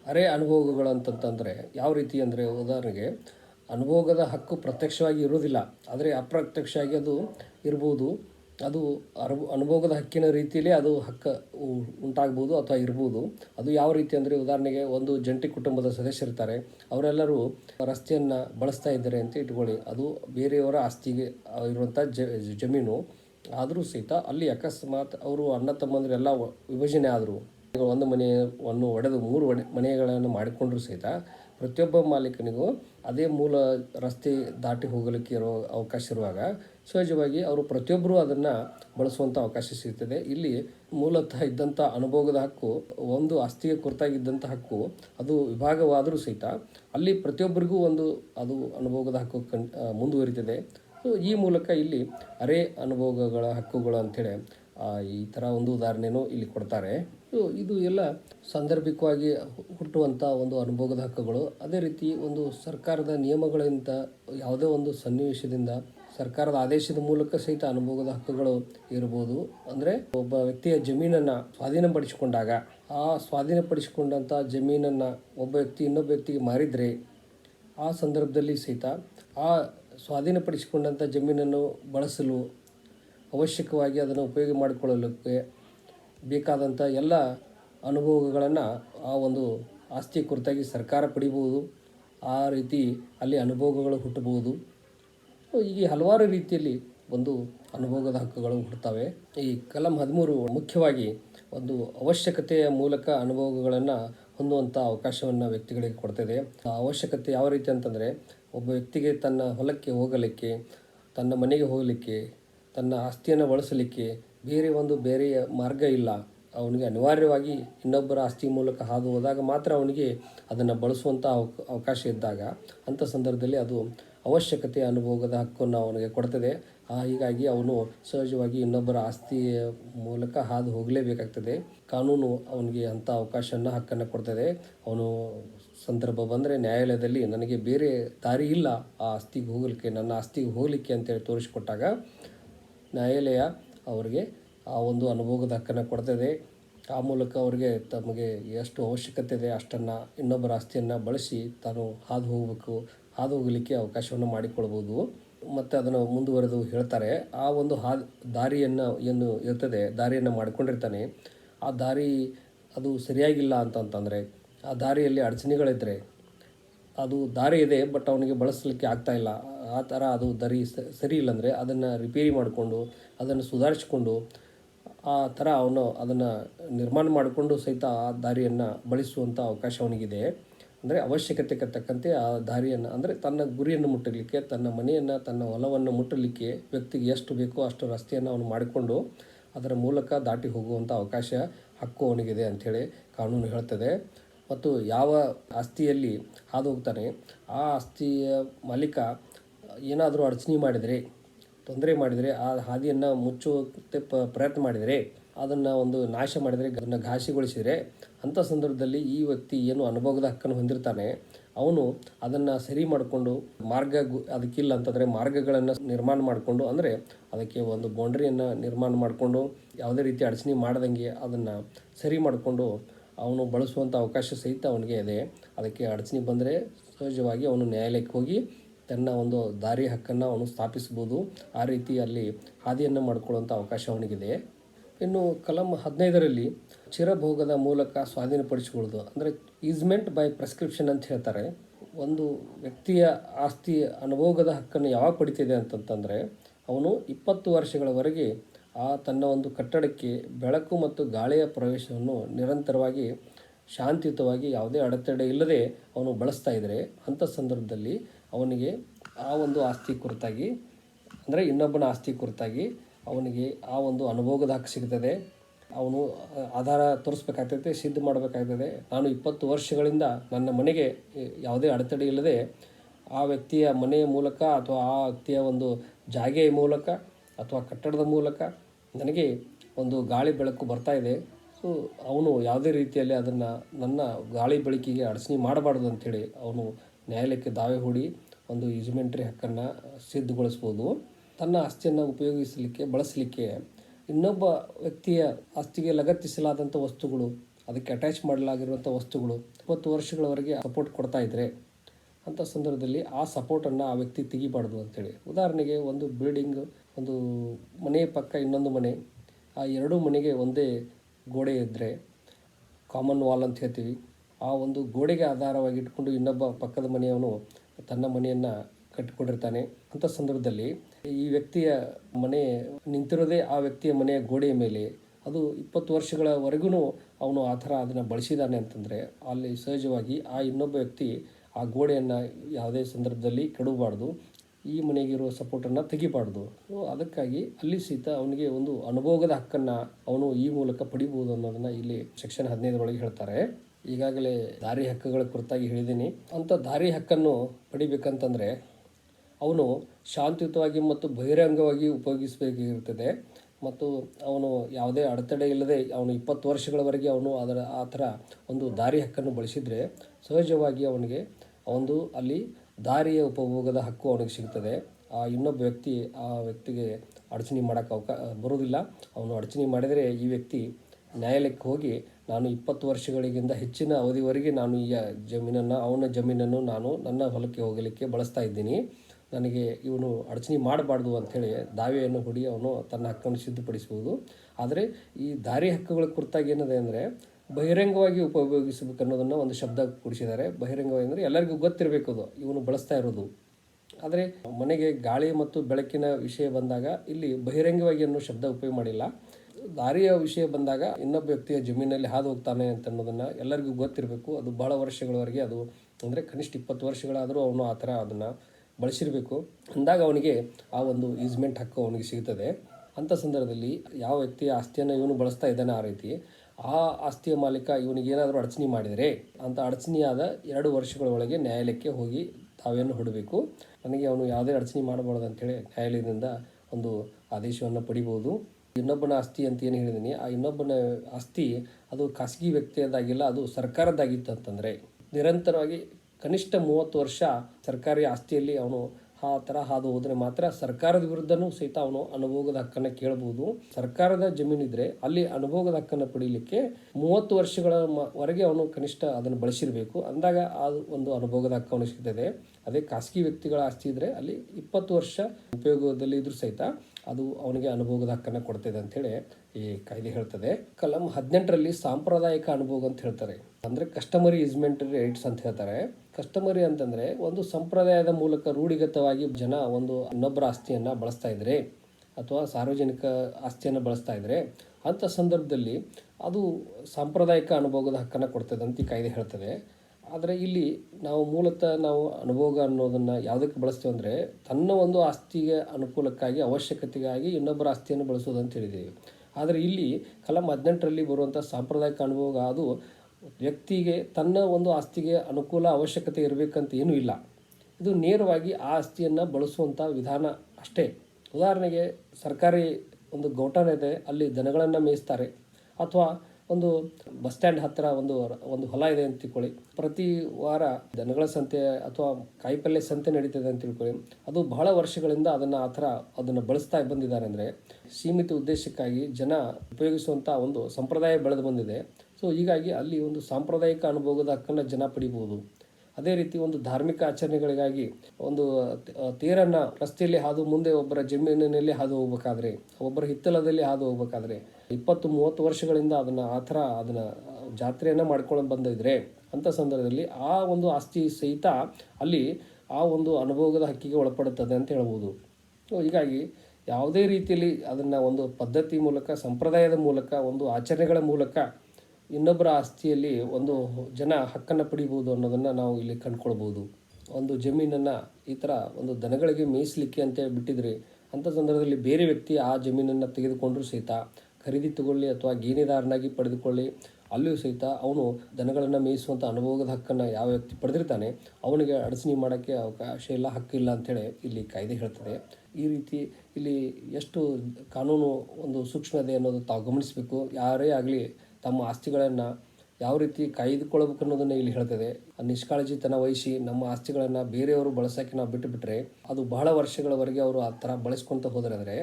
ಅರೆ ಅನುಭೋಗಗಳು ಅಂತಂತಂದರೆ ಯಾವ ರೀತಿ ಅಂದರೆ ಉದಾಹರಣೆಗೆ ಅನುಭೋಗದ ಹಕ್ಕು ಪ್ರತ್ಯಕ್ಷವಾಗಿ ಇರೋದಿಲ್ಲ ಆದರೆ ಅಪ್ರತ್ಯಕ್ಷವಾಗಿ ಅದು ಇರ್ಬೋದು. ಅದು ಅರ್ಬ, ಅನುಭೋಗದ ಹಕ್ಕಿನ ರೀತಿಯಲ್ಲಿ ಅದು ಹಕ್ಕು ಉಂಟಾಗ್ಬೋದು ಅಥವಾ ಇರ್ಬೋದು. ಅದು ಯಾವ ರೀತಿ ಅಂದರೆ ಉದಾಹರಣೆಗೆ ಒಂದು ಜಂಟಿ ಕುಟುಂಬದ ಸದಸ್ಯರಿರ್ತಾರೆ. ಅವರೆಲ್ಲರೂ ರಸ್ತೆಯನ್ನು ಬಳಸ್ತಾ ಇದ್ದಾರೆ ಅಂತ ಇಟ್ಕೊಳ್ಳಿ. ಅದು ಬೇರೆಯವರ ಆಸ್ತಿಗೆ ಇರುವಂಥ ಜಮೀನು. ಆದರೂ ಸಹಿತ ಅಲ್ಲಿ ಅಕಸ್ಮಾತ್ ಅವರು ಅಣ್ಣ ತಮ್ಮಂದ್ರೆಲ್ಲ ವಿಭಜನೆ ಆದರು. ಒಂದು ಮನೆಯನ್ನು ಒಡೆದು ಮೂರು ಒಡೆ ಮನೆಗಳನ್ನು ಮಾಡಿಕೊಂಡ್ರು ಸಹಿತ ಪ್ರತಿಯೊಬ್ಬ ಮಾಲೀಕನಿಗೂ ಅದೇ ಮೂಲ ರಸ್ತೆ ದಾಟಿ ಹೋಗಲಿಕ್ಕೆ ಇರೋ ಅವಕಾಶ ಇರುವಾಗ ಸಹಜವಾಗಿ ಅವರು ಪ್ರತಿಯೊಬ್ಬರೂ ಅದನ್ನು ಬಳಸುವಂಥ ಅವಕಾಶ ಸಿಗ್ತದೆ. ಇಲ್ಲಿ ಮೂಲತಃ ಇದ್ದಂಥ ಅನುಭೋಗದ ಹಕ್ಕು, ಒಂದು ಆಸ್ತಿಯ ಕುರಿತಾಗಿದ್ದಂಥ ಹಕ್ಕು, ಅದು ವಿಭಾಗವಾದರೂ ಸಹಿತ ಅಲ್ಲಿ ಪ್ರತಿಯೊಬ್ಬರಿಗೂ ಒಂದು ಅದು ಅನುಭೋಗದ ಹಕ್ಕು ಕಣ್ ಮುಂದುವರಿತದೆ. ಸೊ, ಈ ಮೂಲಕ ಇಲ್ಲಿ ಅರೆ ಅನುಭೋಗಗಳ ಹಕ್ಕುಗಳು ಅಂಥೇಳಿ ಈ ಥರ ಒಂದು ಉದಾಹರಣೆನೂ ಇಲ್ಲಿ ಕೊಡ್ತಾರೆ. ಸೊ, ಇದು ಎಲ್ಲ ಸಾಂದರ್ಭಿಕವಾಗಿ ಹುಟ್ಟುವಂಥ ಒಂದು ಅನುಭೋಗದ ಹಕ್ಕುಗಳು. ಅದೇ ರೀತಿ ಒಂದು ಸರ್ಕಾರದ ನಿಯಮಗಳಿಂದ ಯಾವುದೇ ಒಂದು ಸನ್ನಿವೇಶದಿಂದ ಸರ್ಕಾರದ ಆದೇಶದ ಮೂಲಕ ಸಹಿತ ಅನುಭೋಗದ ಹಕ್ಕುಗಳು ಇರ್ಬೋದು ಅಂದರೆ ಒಬ್ಬ ವ್ಯಕ್ತಿಯ ಜಮೀನನ್ನು ಸ್ವಾಧೀನಪಡಿಸಿಕೊಂಡಾಗ, ಆ ಸ್ವಾಧೀನಪಡಿಸಿಕೊಂಡಂಥ ಜಮೀನನ್ನು ಒಬ್ಬ ವ್ಯಕ್ತಿ ಇನ್ನೊಬ್ಬ ವ್ಯಕ್ತಿಗೆ ಮಾರಿದರೆ, ಆ ಸಂದರ್ಭದಲ್ಲಿ ಸಹಿತ ಆ ಸ್ವಾಧೀನಪಡಿಸಿಕೊಂಡಂಥ ಜಮೀನನ್ನು ಬಳಸಲು ಅವಶ್ಯಕವಾಗಿ ಅದನ್ನು ಉಪಯೋಗ ಮಾಡಿಕೊಳ್ಳಲಿಕ್ಕೆ ಬೇಕಾದಂಥ ಎಲ್ಲ ಅನುಭೋಗಗಳನ್ನು ಆ ಒಂದು ಆಸ್ತಿ ಕುರಿತಾಗಿ ಸರ್ಕಾರ ಪಡಿಬೋದು ಆ ರೀತಿ ಅಲ್ಲಿ ಅನುಭೋಗಗಳು ಹುಟ್ಟಬಹುದು. ಹೀಗೆ ಹಲವಾರು ರೀತಿಯಲ್ಲಿ ಒಂದು ಅನುಭೋಗದ ಹಕ್ಕುಗಳು ಹುಡ್ತವೆ ಈ ಕಲಂ ಹದಿಮೂರು ಮುಖ್ಯವಾಗಿ ಒಂದು ಅವಶ್ಯಕತೆಯ ಮೂಲಕ ಅನುಭೋಗಗಳನ್ನು ಹೊಂದುವಂಥ ಅವಕಾಶವನ್ನು ವ್ಯಕ್ತಿಗಳಿಗೆ ಕೊಡ್ತದೆ. ಆ ಅವಶ್ಯಕತೆ ಯಾವ ರೀತಿ ಅಂತಂದರೆ, ಒಬ್ಬ ವ್ಯಕ್ತಿಗೆ ತನ್ನ ಹೊಲಕ್ಕೆ ಹೋಗಲಿಕ್ಕೆ, ತನ್ನ ಮನೆಗೆ ಹೋಗಲಿಕ್ಕೆ, ತನ್ನ ಆಸ್ತಿಯನ್ನು ಬಳಸಲಿಕ್ಕೆ ಬೇರೆ ಒಂದು ಬೇರೆಯ ಮಾರ್ಗ ಇಲ್ಲ. ಅವನಿಗೆ ಅನಿವಾರ್ಯವಾಗಿ ಇನ್ನೊಬ್ಬರ ಆಸ್ತಿ ಮೂಲಕ ಹಾದು ಹೋದಾಗ ಮಾತ್ರ ಅವನಿಗೆ ಅದನ್ನು ಬಳಸುವಂಥ ಅವಕ ಅವಕಾಶ ಇದ್ದಾಗ ಅಂಥ ಸಂದರ್ಭದಲ್ಲಿ ಅದು ಅವಶ್ಯಕತೆ ಅನುಭೋಗದ ಹಕ್ಕನ್ನು ಅವನಿಗೆ ಕೊಡ್ತದೆ. ಹೀಗಾಗಿ ಅವನು ಸಹಜವಾಗಿ ಇನ್ನೊಬ್ಬರ ಆಸ್ತಿಯ ಮೂಲಕ ಹಾದು ಹೋಗಲೇಬೇಕಾಗ್ತದೆ. ಕಾನೂನು ಅವನಿಗೆ ಅಂಥ ಅವಕಾಶನ, ಹಕ್ಕನ್ನು ಕೊಡ್ತದೆ. ಅವನು ಸಂದರ್ಭ ಬಂದರೆ ನ್ಯಾಯಾಲಯದಲ್ಲಿ ನನಗೆ ಬೇರೆ ದಾರಿ ಇಲ್ಲ. ಆ ಆಸ್ತಿಗೆ ಹೋಗಲಿಕ್ಕೆ, ನನ್ನ ಆಸ್ತಿಗೆ ಹೋಗಲಿಕ್ಕೆ ಅಂತೇಳಿ ತೋರಿಸಿಕೊಟ್ಟಾಗ ನ್ಯಾಯಾಲಯ ಅವರಿಗೆ ಆ ಒಂದು ಅನುಭೋಗದ ಹಕ್ಕನ್ನು ಕೊಡ್ತದೆ. ಆ ಮೂಲಕ ಅವರಿಗೆ ತಮಗೆ ಎಷ್ಟು ಅವಶ್ಯಕತೆ ಇದೆ, ಅಷ್ಟನ್ನು, ಇನ್ನೊಬ್ಬರ ಆಸ್ತಿಯನ್ನು ಬಳಸಿ ತಾನು ಹಾದು ಹೋಗಬೇಕು. ಹಾದು ಹೋಗಲಿಕ್ಕೆ ಅವಕಾಶವನ್ನು ಮಾಡಿಕೊಳ್ಬೋದು ಮತ್ತು ಅದನ್ನು ಮುಂದುವರೆದು ಹೇಳ್ತಾರೆ. ಆ ಒಂದು ಹಾ, ದಾರಿಯನ್ನು ಏನು ಇರ್ತದೆ, ದಾರಿಯನ್ನು ಮಾಡಿಕೊಂಡಿರ್ತಾನೆ. ಆ ದಾರಿ ಅದು ಸರಿಯಾಗಿಲ್ಲ ಅಂತಂತಂದರೆ ಆ ದಾರಿಯಲ್ಲಿ ಅಡಚಣೆಗಳಿದ್ದರೆ ಅದು ದಾರಿ ಇದೆ, ಬಟ್ ಅವನಿಗೆ ಬಳಸಲಿಕ್ಕೆ ಆಗ್ತಾಯಿಲ್ಲ ಆ ಥರ ಅದು ದಾರಿ ಸರಿ ಇಲ್ಲಂದರೆ ಅದನ್ನು ರಿಪೇರಿ ಮಾಡಿಕೊಂಡು, ಅದನ್ನು ಸುಧಾರಿಸಿಕೊಂಡು, ಆ ಥರ ಅವನು ಅದನ್ನು ನಿರ್ಮಾಣ ಮಾಡಿಕೊಂಡು ಸಹಿತ ಆ ದಾರಿಯನ್ನು ಬಳಸುವಂಥ ಅವಕಾಶ ಅವನಿಗಿದೆ. ಅಂದರೆ ಅವಶ್ಯಕತೆಗೆ ತಕ್ಕಂತೆ ಆ ದಾರಿಯನ್ನು, ಅಂದರೆ ತನ್ನ ಗುರಿಯನ್ನು ಮುಟ್ಟಲಿಕ್ಕೆ, ತನ್ನ ಮನೆಯನ್ನು, ತನ್ನ ಹೊಲವನ್ನು ಮುಟ್ಟಲಿಕ್ಕೆ ವ್ಯಕ್ತಿಗೆ ಎಷ್ಟು ಬೇಕೋ ಅಷ್ಟು ರಸ್ತೆಯನ್ನು ಅವನು ಮಾಡಿಕೊಂಡು ಅದರ ಮೂಲಕ ದಾಟಿ ಹೋಗುವಂಥ ಅವಕಾಶ ಹಕ್ಕು ಅವನಿಗಿದೆ ಅಂಥೇಳಿ ಕಾನೂನು ಹೇಳ್ತದೆ. ಮತ್ತು ಯಾವ ಆಸ್ತಿಯಲ್ಲಿ ಹಾದು ಹೋಗ್ತಾನೆ ಆ ಆಸ್ತಿಯ ಮಾಲೀಕ ಏನಾದರೂ ಅಡಚಣೆ ಮಾಡಿದರೆ, ತೊಂದರೆ ಮಾಡಿದರೆ, ಆ ಹಾದಿಯನ್ನು ಮುಚ್ಚುವಂತೆ ಪ್ರಯತ್ನ ಮಾಡಿದರೆ, ಅದನ್ನು ಒಂದು ನಾಶ ಮಾಡಿದರೆ, ಅದನ್ನು ಘಾಸಿಗೊಳಿಸಿದರೆ ಅಂಥ ಸಂದರ್ಭದಲ್ಲಿ ಈ ವ್ಯಕ್ತಿ ಏನು ಅನುಭವದ ಹಕ್ಕನ್ನು ಹೊಂದಿರ್ತಾನೆ, ಅವನು ಅದನ್ನು ಸರಿ ಮಾಡಿಕೊಂಡು ಮಾರ್ಗ ಅದಕ್ಕಿಲ್ಲ ಅಂತಂದರೆ ಮಾರ್ಗಗಳನ್ನು ನಿರ್ಮಾಣ ಮಾಡಿಕೊಂಡು, ಅಂದರೆ ಅದಕ್ಕೆ ಒಂದು ಬೌಂಡ್ರಿಯನ್ನು ನಿರ್ಮಾಣ ಮಾಡಿಕೊಂಡು, ಯಾವುದೇ ರೀತಿ ಅಡಚಣೆ ಮಾಡದಂಗೆ ಅದನ್ನು ಸರಿ ಮಾಡಿಕೊಂಡು ಅವನು ಬಳಸುವಂಥ ಅವಕಾಶ ಸಹಿತ ಅವನಿಗೆ ಇದೆ. ಅದಕ್ಕೆ ಅಡಚಣೆ ಬಂದರೆ ಸಹಜವಾಗಿ ಅವನು ನ್ಯಾಯಾಲಯಕ್ಕೆ ಹೋಗಿ ತನ್ನ ಒಂದು ದಾರಿ ಹಕ್ಕನ್ನು ಅವನು ಸ್ಥಾಪಿಸ್ಬೋದು ಆ ರೀತಿ ಅಲ್ಲಿ ಹಾದಿಯನ್ನು ಮಾಡಿಕೊಳ್ಳುವಂಥ ಅವಕಾಶ ಅವನಿಗಿದೆ. ಇನ್ನು ಕಲಂ ಹದಿನೈದರಲ್ಲಿ ಚಿರಭೋಗದ ಮೂಲಕ ಸ್ವಾಧೀನಪಡಿಸಿಕೊಳ್ಳೋದು. ಅಂದರೆ ಈಸ್ಮೆಂಟ್ ಬೈ ಪ್ರೆಸ್ಕ್ರಿಪ್ಷನ್ ಅಂತ ಹೇಳ್ತಾರೆ. ಒಂದು ವ್ಯಕ್ತಿಯ ಆಸ್ತಿ ಅನುಭೋಗದ ಹಕ್ಕನ್ನು ಯಾವಾಗ ಪಡಿತಿದೆ ಅಂತಂತಂದರೆ, ಅವನು ಇಪ್ಪತ್ತು ವರ್ಷಗಳವರೆಗೆ ಆ ತನ್ನ ಒಂದು ಕಟ್ಟಡಕ್ಕೆ ಬೆಳಕು ಮತ್ತು ಗಾಳಿಯ ಪ್ರವೇಶವನ್ನು ನಿರಂತರವಾಗಿ, ಶಾಂತಿಯುತವಾಗಿ ಯಾವುದೇ ಅಡೆತಡೆ ಇಲ್ಲದೆ ಅವನು ಬಳಸ್ತಾ ಇದ್ದರೆ ಅಂಥ ಸಂದರ್ಭದಲ್ಲಿ ಅವನಿಗೆ ಆ ಒಂದು ಆಸ್ತಿ ಕುರಿತಾಗಿ, ಅಂದರೆ ಇನ್ನೊಬ್ಬನ ಆಸ್ತಿ ಕುರಿತಾಗಿ ಅವನಿಗೆ ಆ ಒಂದು ಅನುಭೋಗದ ಹಕ್ಕು ಸಿಗ್ತದೆ. ಅವನು ಆಧಾರ ತೋರಿಸ್ಬೇಕಾಗ್ತದೆ, ಸಿದ್ಧ ಮಾಡಬೇಕಾಗ್ತದೆ. ನಾನು ಇಪ್ಪತ್ತು ವರ್ಷಗಳಿಂದ ನನ್ನ ಮನೆಗೆ ಯಾವುದೇ ಅಡೆತಡೆ ಇಲ್ಲದೆ ಆ ವ್ಯಕ್ತಿಯ ಮನೆಯ ಮೂಲಕ ಅಥವಾ ಆ ವ್ಯಕ್ತಿಯ ಒಂದು ಜಾಗೆಯ ಮೂಲಕ ಅಥವಾ ಕಟ್ಟಡದ ಮೂಲಕ ನನಗೆ ಒಂದು ಗಾಳಿ ಬೆಳಕು ಬರ್ತಾ ಇದೆ. ಸೊ, ಅವನು ಯಾವುದೇ ರೀತಿಯಲ್ಲಿ ಅದನ್ನು ನನ್ನ ಗಾಳಿ ಬೆಳಕಿಗೆ ಅಡಚಣೆ ಮಾಡಬಾರ್ದು ಅಂಥೇಳಿ ಅವನು ನ್ಯಾಯಾಲಯಕ್ಕೆ ದಾವೆ ಹೂಡಿ ಒಂದು ಯುಜ್ಮೆಂಟ್ರಿ ಹಕ್ಕನ್ನು ಸಿದ್ಧಗೊಳಿಸ್ಬೋದು. ತನ್ನ ಆಸ್ತಿಯನ್ನು ಉಪಯೋಗಿಸಲಿಕ್ಕೆ, ಬಳಸಲಿಕ್ಕೆ ಇನ್ನೊಬ್ಬ ವ್ಯಕ್ತಿಯ ಆಸ್ತಿಗೆ ಲಗತ್ತಿಸಲಾದಂಥ ವಸ್ತುಗಳು, ಅದಕ್ಕೆ ಅಟ್ಯಾಚ್ ಮಾಡಲಾಗಿರುವಂಥ ವಸ್ತುಗಳು ಇಪ್ಪತ್ತು ವರ್ಷಗಳವರೆಗೆ ಸಪೋರ್ಟ್ ಕೊಡ್ತಾ ಇದ್ದರೆ ಅಂಥ ಸಂದರ್ಭದಲ್ಲಿ ಆ ಸಪೋರ್ಟನ್ನು ಆ ವ್ಯಕ್ತಿ ತೆಗಿಬಾರ್ದು ಅಂತೇಳಿ. ಉದಾಹರಣೆಗೆ ಒಂದು ಬಿಲ್ಡಿಂಗ್ ಒಂದು ಮನೆಯ ಪಕ್ಕ ಇನ್ನೊಂದು ಮನೆ, ಆ ಎರಡೂ ಮನೆಗೆ ಒಂದೇ ಗೋಡೆ ಇದ್ದರೆ ಕಾಮನ್ ವಾಲ್ ಅಂತ ಹೇಳ್ತೀವಿ, ಆ ಒಂದು ಗೋಡೆಗೆ ಆಧಾರವಾಗಿ ಇಟ್ಕೊಂಡು ಇನ್ನೊಬ್ಬ ಪಕ್ಕದ ಮನೆಯವನು ತನ್ನ ಮನೆಯನ್ನು ಕಟ್ಟಿಕೊಂಡಿರ್ತಾನೆ. ಅಂಥ ಸಂದರ್ಭದಲ್ಲಿ ಈ ವ್ಯಕ್ತಿಯ ಮನೆ, ನಿಂತಿರೋದೇ ಆ ವ್ಯಕ್ತಿಯ ಮನೆಯ ಗೋಡೆಯ ಮೇಲೆ. ಅದು ಇಪ್ಪತ್ತು ವರ್ಷಗಳವರೆಗೂ ಅವನು ಆ ಥರ ಅದನ್ನು ಬಳಸಿದ್ದಾನೆ ಅಂತಂದರೆ, ಅಲ್ಲಿ ಸಹಜವಾಗಿ ಆ ಇನ್ನೊಬ್ಬ ವ್ಯಕ್ತಿ ಆ ಗೋಡೆಯನ್ನು ಯಾವುದೇ ಸಂದರ್ಭದಲ್ಲಿ ಕೆಡಬಾರ್ದು ಈ ಮನೆಗಿರೋ ಸಪೋರ್ಟನ್ನು ತೆಗಿಬಾರ್ದು. ಅದಕ್ಕಾಗಿ ಅಲ್ಲಿ ಸಹಿತ ಅವನಿಗೆ ಒಂದು ಅನುಭೋಗದ ಹಕ್ಕನ್ನು ಅವನು ಈ ಮೂಲಕ ಪಡಿಬೋದು ಅನ್ನೋದನ್ನು ಇಲ್ಲಿ ಸೆಕ್ಷನ್ ಹದಿನೈದರೊಳಗೆ ಹೇಳ್ತಾರೆ. ಈಗಾಗಲೇ ದಾರಿ ಹಕ್ಕುಗಳ ಕುರಿತಾಗಿ ಹೇಳಿದ್ದೀನಿ. ಅಂಥ ದಾರಿ ಹಕ್ಕನ್ನು ಪಡಿಬೇಕಂತಂದರೆ ಅವನು ಶಾಂತಿಯುತವಾಗಿ ಮತ್ತು ಬಹಿರಂಗವಾಗಿ ಉಪಯೋಗಿಸಬೇಕಾಗಿರುತ್ತದೆ ಮತ್ತು ಅವನು ಯಾವುದೇ ಅಡೆತಡೆ ಇಲ್ಲದೆ ಅವನು ಇಪ್ಪತ್ತು ವರ್ಷಗಳವರೆಗೆ ಅವನು ಅದರ, ಆ ಥರ ಒಂದು ದಾರಿ ಹಕ್ಕನ್ನು ಬಳಸಿದರೆ ಸಹಜವಾಗಿ ಅವನಿಗೆ ಒಂದು ಅಲ್ಲಿ ದಾರಿಯ ಉಪಭೋಗದ ಹಕ್ಕು ಅವನಿಗೆ ಸಿಗ್ತದೆ. ಆ ಇನ್ನೊಬ್ಬ ವ್ಯಕ್ತಿ ಆ ವ್ಯಕ್ತಿಗೆ ಅಡಚಣೆ ಮಾಡೋಕ್ಕೆ ಅವಕಾ ಬರೋದಿಲ್ಲ ಅವನು ಅಡಚಣೆ ಮಾಡಿದರೆ ಈ ವ್ಯಕ್ತಿ ನ್ಯಾಯಾಲಯಕ್ಕೆ ಹೋಗಿ ನಾನು ಇಪ್ಪತ್ತು ವರ್ಷಗಳಿಗಿಂತ ಹೆಚ್ಚಿನ ಅವಧಿವರೆಗೆ ನಾನು ಈ ಜಮೀನನ್ನು, ಅವನ ಜಮೀನನ್ನು ನಾನು ನನ್ನ ಹೊಲಕ್ಕೆ ಹೋಗಲಿಕ್ಕೆ ಬಳಸ್ತಾ ಇದ್ದೀನಿ. ನನಗೆ ಇವನು ಅಡಚಣೆ ಮಾಡಬಾರ್ದು ಅಂಥೇಳಿ ದಾವೆಯನ್ನು ಹೊಡಿ ಅವನು ತನ್ನ ಹಕ್ಕನ್ನು ಸಿದ್ಧಪಡಿಸ್ಬೋದು. ಆದರೆ ಈ ದಾರಿ ಹಕ್ಕುಗಳ ಕುರಿತಾಗಿ ಏನಿದೆ ಅಂದರೆ ಬಹಿರಂಗವಾಗಿ ಉಪಯೋಗಿಸಬೇಕು ಅನ್ನೋದನ್ನು ಒಂದು ಶಬ್ದ ಕೂಡಿಸಿದ್ದಾರೆ. ಬಹಿರಂಗವಾಗಿ ಅಂದರೆ ಎಲ್ಲರಿಗೂ ಗೊತ್ತಿರಬೇಕು ಅದು, ಇವನು ಬಳಸ್ತಾ ಇರೋದು. ಆದರೆ ಮನೆಗೆ ಗಾಳಿ ಮತ್ತು ಬೆಳಕಿನ ವಿಷಯ ಬಂದಾಗ ಇಲ್ಲಿ ಬಹಿರಂಗವಾಗಿ ಅನ್ನೋ ಶಬ್ದ ಉಪಯೋಗ ಮಾಡಿಲ್ಲ. ದಾರಿಯ ವಿಷಯ ಬಂದಾಗ ಇನ್ನೊಬ್ಬ ವ್ಯಕ್ತಿಯ ಜಮೀನಲ್ಲಿ ಹಾದು ಹೋಗ್ತಾನೆ ಅಂತ ಅನ್ನೋದನ್ನು ಎಲ್ಲರಿಗೂ ಗೊತ್ತಿರಬೇಕು. ಅದು ಭಾಳ ವರ್ಷಗಳವರೆಗೆ ಅದು, ಅಂದರೆ ಕನಿಷ್ಠ ಇಪ್ಪತ್ತು ವರ್ಷಗಳಾದರೂ ಅವನು ಆ ಥರ ಅದನ್ನು ಬಳಸಿರಬೇಕು. ಅಂದಾಗ ಅವನಿಗೆ ಆ ಒಂದು ಈಸ್ಮೆಂಟ್ ಹಕ್ಕು ಅವನಿಗೆ ಸಿಗ್ತದೆ. ಅಂಥ ಸಂದರ್ಭದಲ್ಲಿ ಯಾವ ವ್ಯಕ್ತಿಯ ಆಸ್ತಿಯನ್ನು ಇವನು ಬಳಸ್ತಾ ಇದ್ದಾನೆ ಆ ರೀತಿ, ಆ ಆಸ್ತಿಯ ಮಾಲೀಕ ಇವನಿಗೆ ಏನಾದರೂ ಅಡಚಣೆ ಮಾಡಿದರೆ ಅಂತ ಅಡಚಣೆಯಾದ ಎರಡು ವರ್ಷಗಳ ಒಳಗೆ ನ್ಯಾಯಾಲಯಕ್ಕೆ ಹೋಗಿ ತಾವೇನು ಹೊಡಬೇಕು? ನನಗೆ ಅವನು ಯಾವುದೇ ಅಡಚಣೆ ಮಾಡಬಾರ್ದು ಅಂತೇಳಿ ನ್ಯಾಯಾಲಯದಿಂದ ಒಂದು ಆದೇಶವನ್ನು ಪಡಿಬೋದು. ಇನ್ನೊಬ್ಬನ ಆಸ್ತಿ ಅಂತ ಏನು ಹೇಳಿದ್ದೀನಿ ಆ ಇನ್ನೊಬ್ಬನ ಆಸ್ತಿ ಅದು ಖಾಸಗಿ ವ್ಯಕ್ತಿಯದಾಗಿಲ್ಲ ಅದು ಸರ್ಕಾರದ್ದಾಗಿತ್ತು ಅಂತಂದರೆ ನಿರಂತರವಾಗಿ ಕನಿಷ್ಠ ಮೂವತ್ತು ವರ್ಷ ಸರ್ಕಾರಿ ಆಸ್ತಿಯಲ್ಲಿ ಅವನು ಆ ಥರ ಹಾದು ಹೋದರೆ ಮಾತ್ರ ಸರ್ಕಾರದ ವಿರುದ್ಧನೂ ಸಹಿತ ಅವನು ಅನುಭೋಗದ ಹಕ್ಕನ್ನು ಕೇಳಬಹುದು ಸರ್ಕಾರದ ಜಮೀನಿದ್ರೆ ಅಲ್ಲಿ ಅನುಭೋಗದ ಹಕ್ಕನ್ನು ಪಡೀಲಿಕ್ಕೆ ಮೂವತ್ತು ವರ್ಷಗಳ ವರೆಗೆ ಅವನು ಕನಿಷ್ಠ ಅದನ್ನು ಬಳಸಿರಬೇಕು. ಅಂದಾಗ ಆ ಒಂದು ಅನುಭೋಗದ ಹಕ್ಕ ಅವನು ಸಿಗ್ತದೆ. ಅದೇ ಖಾಸಗಿ ವ್ಯಕ್ತಿಗಳ ಆಸ್ತಿ ಇದ್ರೆ ಅಲ್ಲಿ ಇಪ್ಪತ್ತು ವರ್ಷ ಉಪಯೋಗದಲ್ಲಿ ಇದ್ರೂ ಸಹಿತ ಅದು ಅವನಿಗೆ ಅನುಭೋಗದ ಹಕ್ಕನ್ನು ಕೊಡ್ತದೆ ಅಂತೇಳಿ ಈ ಕಾಯ್ದೆ ಹೇಳ್ತದೆ. ಕಲಂ ಹದಿನೆಂಟರಲ್ಲಿ ಸಾಂಪ್ರದಾಯಿಕ ಅನುಭೋಗ ಅಂತ ಹೇಳ್ತಾರೆ. ಅಂದರೆ ಕಸ್ಟಮರಿ ಇಸ್ಮೆಂಟ್ ರೈಟ್ಸ್ ಅಂತ ಹೇಳ್ತಾರೆ. ಕಸ್ಟಮರಿ ಅಂತಂದರೆ ಒಂದು ಸಂಪ್ರದಾಯದ ಮೂಲಕ ರೂಢಿಗತವಾಗಿ ಜನ ಒಂದು ಇನ್ನೊಬ್ಬರ ಆಸ್ತಿಯನ್ನು ಬಳಸ್ತಾ ಇದ್ದರೆ ಅಥವಾ ಸಾರ್ವಜನಿಕ ಆಸ್ತಿಯನ್ನು ಬಳಸ್ತಾ ಇದ್ದರೆ ಅಂಥ ಸಂದರ್ಭದಲ್ಲಿ ಅದು ಸಾಂಪ್ರದಾಯಿಕ ಅನುಭೋಗದ ಹಕ್ಕನ್ನು ಕೊಡ್ತದೆ ಅಂತ ಈ ಕಾಯ್ದೆ ಹೇಳ್ತದೆ. ಆದರೆ ಇಲ್ಲಿ ನಾವು ಮೂಲತಃ ನಾವು ಅನುಭೋಗ ಅನ್ನೋದನ್ನು ಯಾವುದಕ್ಕೆ ಬಳಸ್ತೇವೆ ಅಂದರೆ ತನ್ನ ಒಂದು ಆಸ್ತಿಗೆ ಅನುಕೂಲಕ್ಕಾಗಿ, ಅವಶ್ಯಕತೆಗಾಗಿ ಇನ್ನೊಬ್ಬರ ಆಸ್ತಿಯನ್ನು ಬಳಸೋದು ಅಂತ ಹೇಳಿದ್ದೀವಿ. ಆದರೆ ಇಲ್ಲಿ ಕಲಂ ಹದಿನೆಂಟರಲ್ಲಿ ಬರುವಂಥ ಸಾಂಪ್ರದಾಯಿಕ ಅನುಭೋಗ ಅದು ವ್ಯಕ್ತಿಗೆ ತನ್ನ ಒಂದು ಆಸ್ತಿಗೆ ಅನುಕೂಲ, ಅವಶ್ಯಕತೆ ಇರಬೇಕಂತ ಏನೂ ಇಲ್ಲ. ಇದು ನೇರವಾಗಿ ಆ ಆಸ್ತಿಯನ್ನು ಬಳಸುವಂಥ ವಿಧಾನ ಅಷ್ಟೇ. ಉದಾಹರಣೆಗೆ ಸರ್ಕಾರಿ ಒಂದು ಗೌಟನ ಇದೆ, ಅಲ್ಲಿ ದನಗಳನ್ನು ಮೇಯಿಸ್ತಾರೆ. ಅಥವಾ ಒಂದು ಬಸ್ ಸ್ಟ್ಯಾಂಡ್ ಹತ್ತಿರ ಒಂದು ಒಂದು ಹೊಲ ಇದೆ ಅಂತ ತಿಳ್ಕೊಳ್ಳಿ. ಪ್ರತಿ ವಾರ ದನಗಳ ಸಂತೆ ಅಥವಾ ಕಾಯಿಪಲ್ಯ ಸಂತೆ ನಡೀತದೆ ಅಂತ ತಿಳ್ಕೊಳ್ಳಿ. ಅದು ಬಹಳ ವರ್ಷಗಳಿಂದ ಅದನ್ನು ಆ ಥರ ಅದನ್ನು ಬಳಸ್ತಾ ಬಂದಿದ್ದಾರೆ ಅಂದರೆ ಸೀಮಿತ ಉದ್ದೇಶಕ್ಕಾಗಿ ಜನ ಉಪಯೋಗಿಸುವಂಥ ಒಂದು ಸಂಪ್ರದಾಯ ಬೆಳೆದು ಬಂದಿದೆ. ಸೊ ಹೀಗಾಗಿ ಅಲ್ಲಿ ಒಂದು ಸಾಂಪ್ರದಾಯಿಕ ಅನುಭವದ ಹಕ್ಕನ್ನು ಜನ ಪಡಿಬೋದು ಅದೇ ರೀತಿ ಒಂದು ಧಾರ್ಮಿಕ ಆಚರಣೆಗಳಿಗಾಗಿ ಒಂದು ತೇರನ್ನು ರಸ್ತೆಯಲ್ಲಿ ಹಾದು ಮುಂದೆ ಒಬ್ಬರ ಜಮೀನಿನಲ್ಲಿ ಹಾದು ಹೋಗ್ಬೇಕಾದ್ರೆ, ಒಬ್ಬರ ಹಿತ್ತಲದಲ್ಲಿ ಹಾದು ಹೋಗ್ಬೇಕಾದ್ರೆ ಇಪ್ಪತ್ತು ಮೂವತ್ತು ವರ್ಷಗಳಿಂದ ಅದನ್ನು ಆ ಥರ ಅದನ್ನು ಜಾತ್ರೆಯನ್ನು ಮಾಡ್ಕೊಂಡು ಬಂದಿದ್ರೆ ಅಂಥ ಸಂದರ್ಭದಲ್ಲಿ ಆ ಒಂದು ಆಸ್ತಿ ಸಹಿತ ಅಲ್ಲಿ ಆ ಒಂದು ಅನುಭೋಗದ ಹಕ್ಕಿಗೆ ಒಳಪಡುತ್ತದೆ ಅಂತ ಹೇಳ್ಬೋದು. ಸೊ ಹೀಗಾಗಿ ಯಾವುದೇ ರೀತಿಯಲ್ಲಿ ಅದನ್ನು ಒಂದು ಪದ್ಧತಿ ಮೂಲಕ, ಸಂಪ್ರದಾಯದ ಮೂಲಕ, ಒಂದು ಆಚರಣೆಗಳ ಮೂಲಕ ಇನ್ನೊಬ್ಬರ ಆಸ್ತಿಯಲ್ಲಿ ಒಂದು ಜನ ಹಕ್ಕನ್ನು ಪಡಿಬೋದು ಅನ್ನೋದನ್ನು ನಾವು ಇಲ್ಲಿ ಕಂಡ್ಕೊಳ್ಬೋದು. ಒಂದು ಜಮೀನನ್ನು ಈ ಥರ ಒಂದು ದನಗಳಿಗೆ ಮೇಯಿಸಲಿಕ್ಕೆ ಅಂತ ಬಿಟ್ಟಿದ್ರೆ ಅಂಥ ಸಂದರ್ಭದಲ್ಲಿ ಬೇರೆ ವ್ಯಕ್ತಿ ಆ ಜಮೀನನ್ನು ತೆಗೆದುಕೊಂಡ್ರೂ ಸಹಿತ ಖರೀದಿ ತಗೊಳ್ಳಿ ಅಥವಾ ಗೇಣಿದಾರನಾಗಿ ಪಡೆದುಕೊಳ್ಳಿ. ಅಲ್ಲಿಯೂ ಸಹಿತ ಅವನು ದನಗಳನ್ನು ಮೇಯಿಸುವಂಥ ಅನುಭವದ ಹಕ್ಕನ್ನು ಯಾವ ವ್ಯಕ್ತಿ ಪಡೆದಿರ್ತಾನೆ, ಅವನಿಗೆ ಅಡಚಣೆ ಮಾಡೋಕ್ಕೆ ಅವಕಾಶ ಇಲ್ಲ ಹಕ್ಕಿಲ್ಲ ಅಂಥೇಳಿ ಇಲ್ಲಿ ಕಾಯ್ದೆ ಹೇಳ್ತದೆ. ಈ ರೀತಿ ಇಲ್ಲಿ ಎಷ್ಟು ಕಾನೂನು ಒಂದು ಸೂಕ್ಷ್ಮತೆ ಅನ್ನೋದು ತಾವು ಗಮನಿಸಬೇಕು. ಯಾರೇ ಆಗಲಿ ತಮ್ಮ ಆಸ್ತಿಗಳನ್ನು ಯಾವ ರೀತಿ ಕಾಯ್ದುಕೊಳ್ಬೇಕು ಅನ್ನೋದನ್ನು ಇಲ್ಲಿ ಹೇಳ್ತದೆ. ನಿಷ್ಕಾಳಜಿತನ ವಹಿಸಿ ನಮ್ಮ ಆಸ್ತಿಗಳನ್ನು ಬೇರೆಯವರು ಬಳಸೋಕ್ಕೆ ನಾವು ಬಿಟ್ಟುಬಿಟ್ರೆ ಅದು ಬಹಳ ವರ್ಷಗಳವರೆಗೆ ಅವರು ಆ ಥರ ಬಳಸ್ಕೊತ ಹೋದರೆ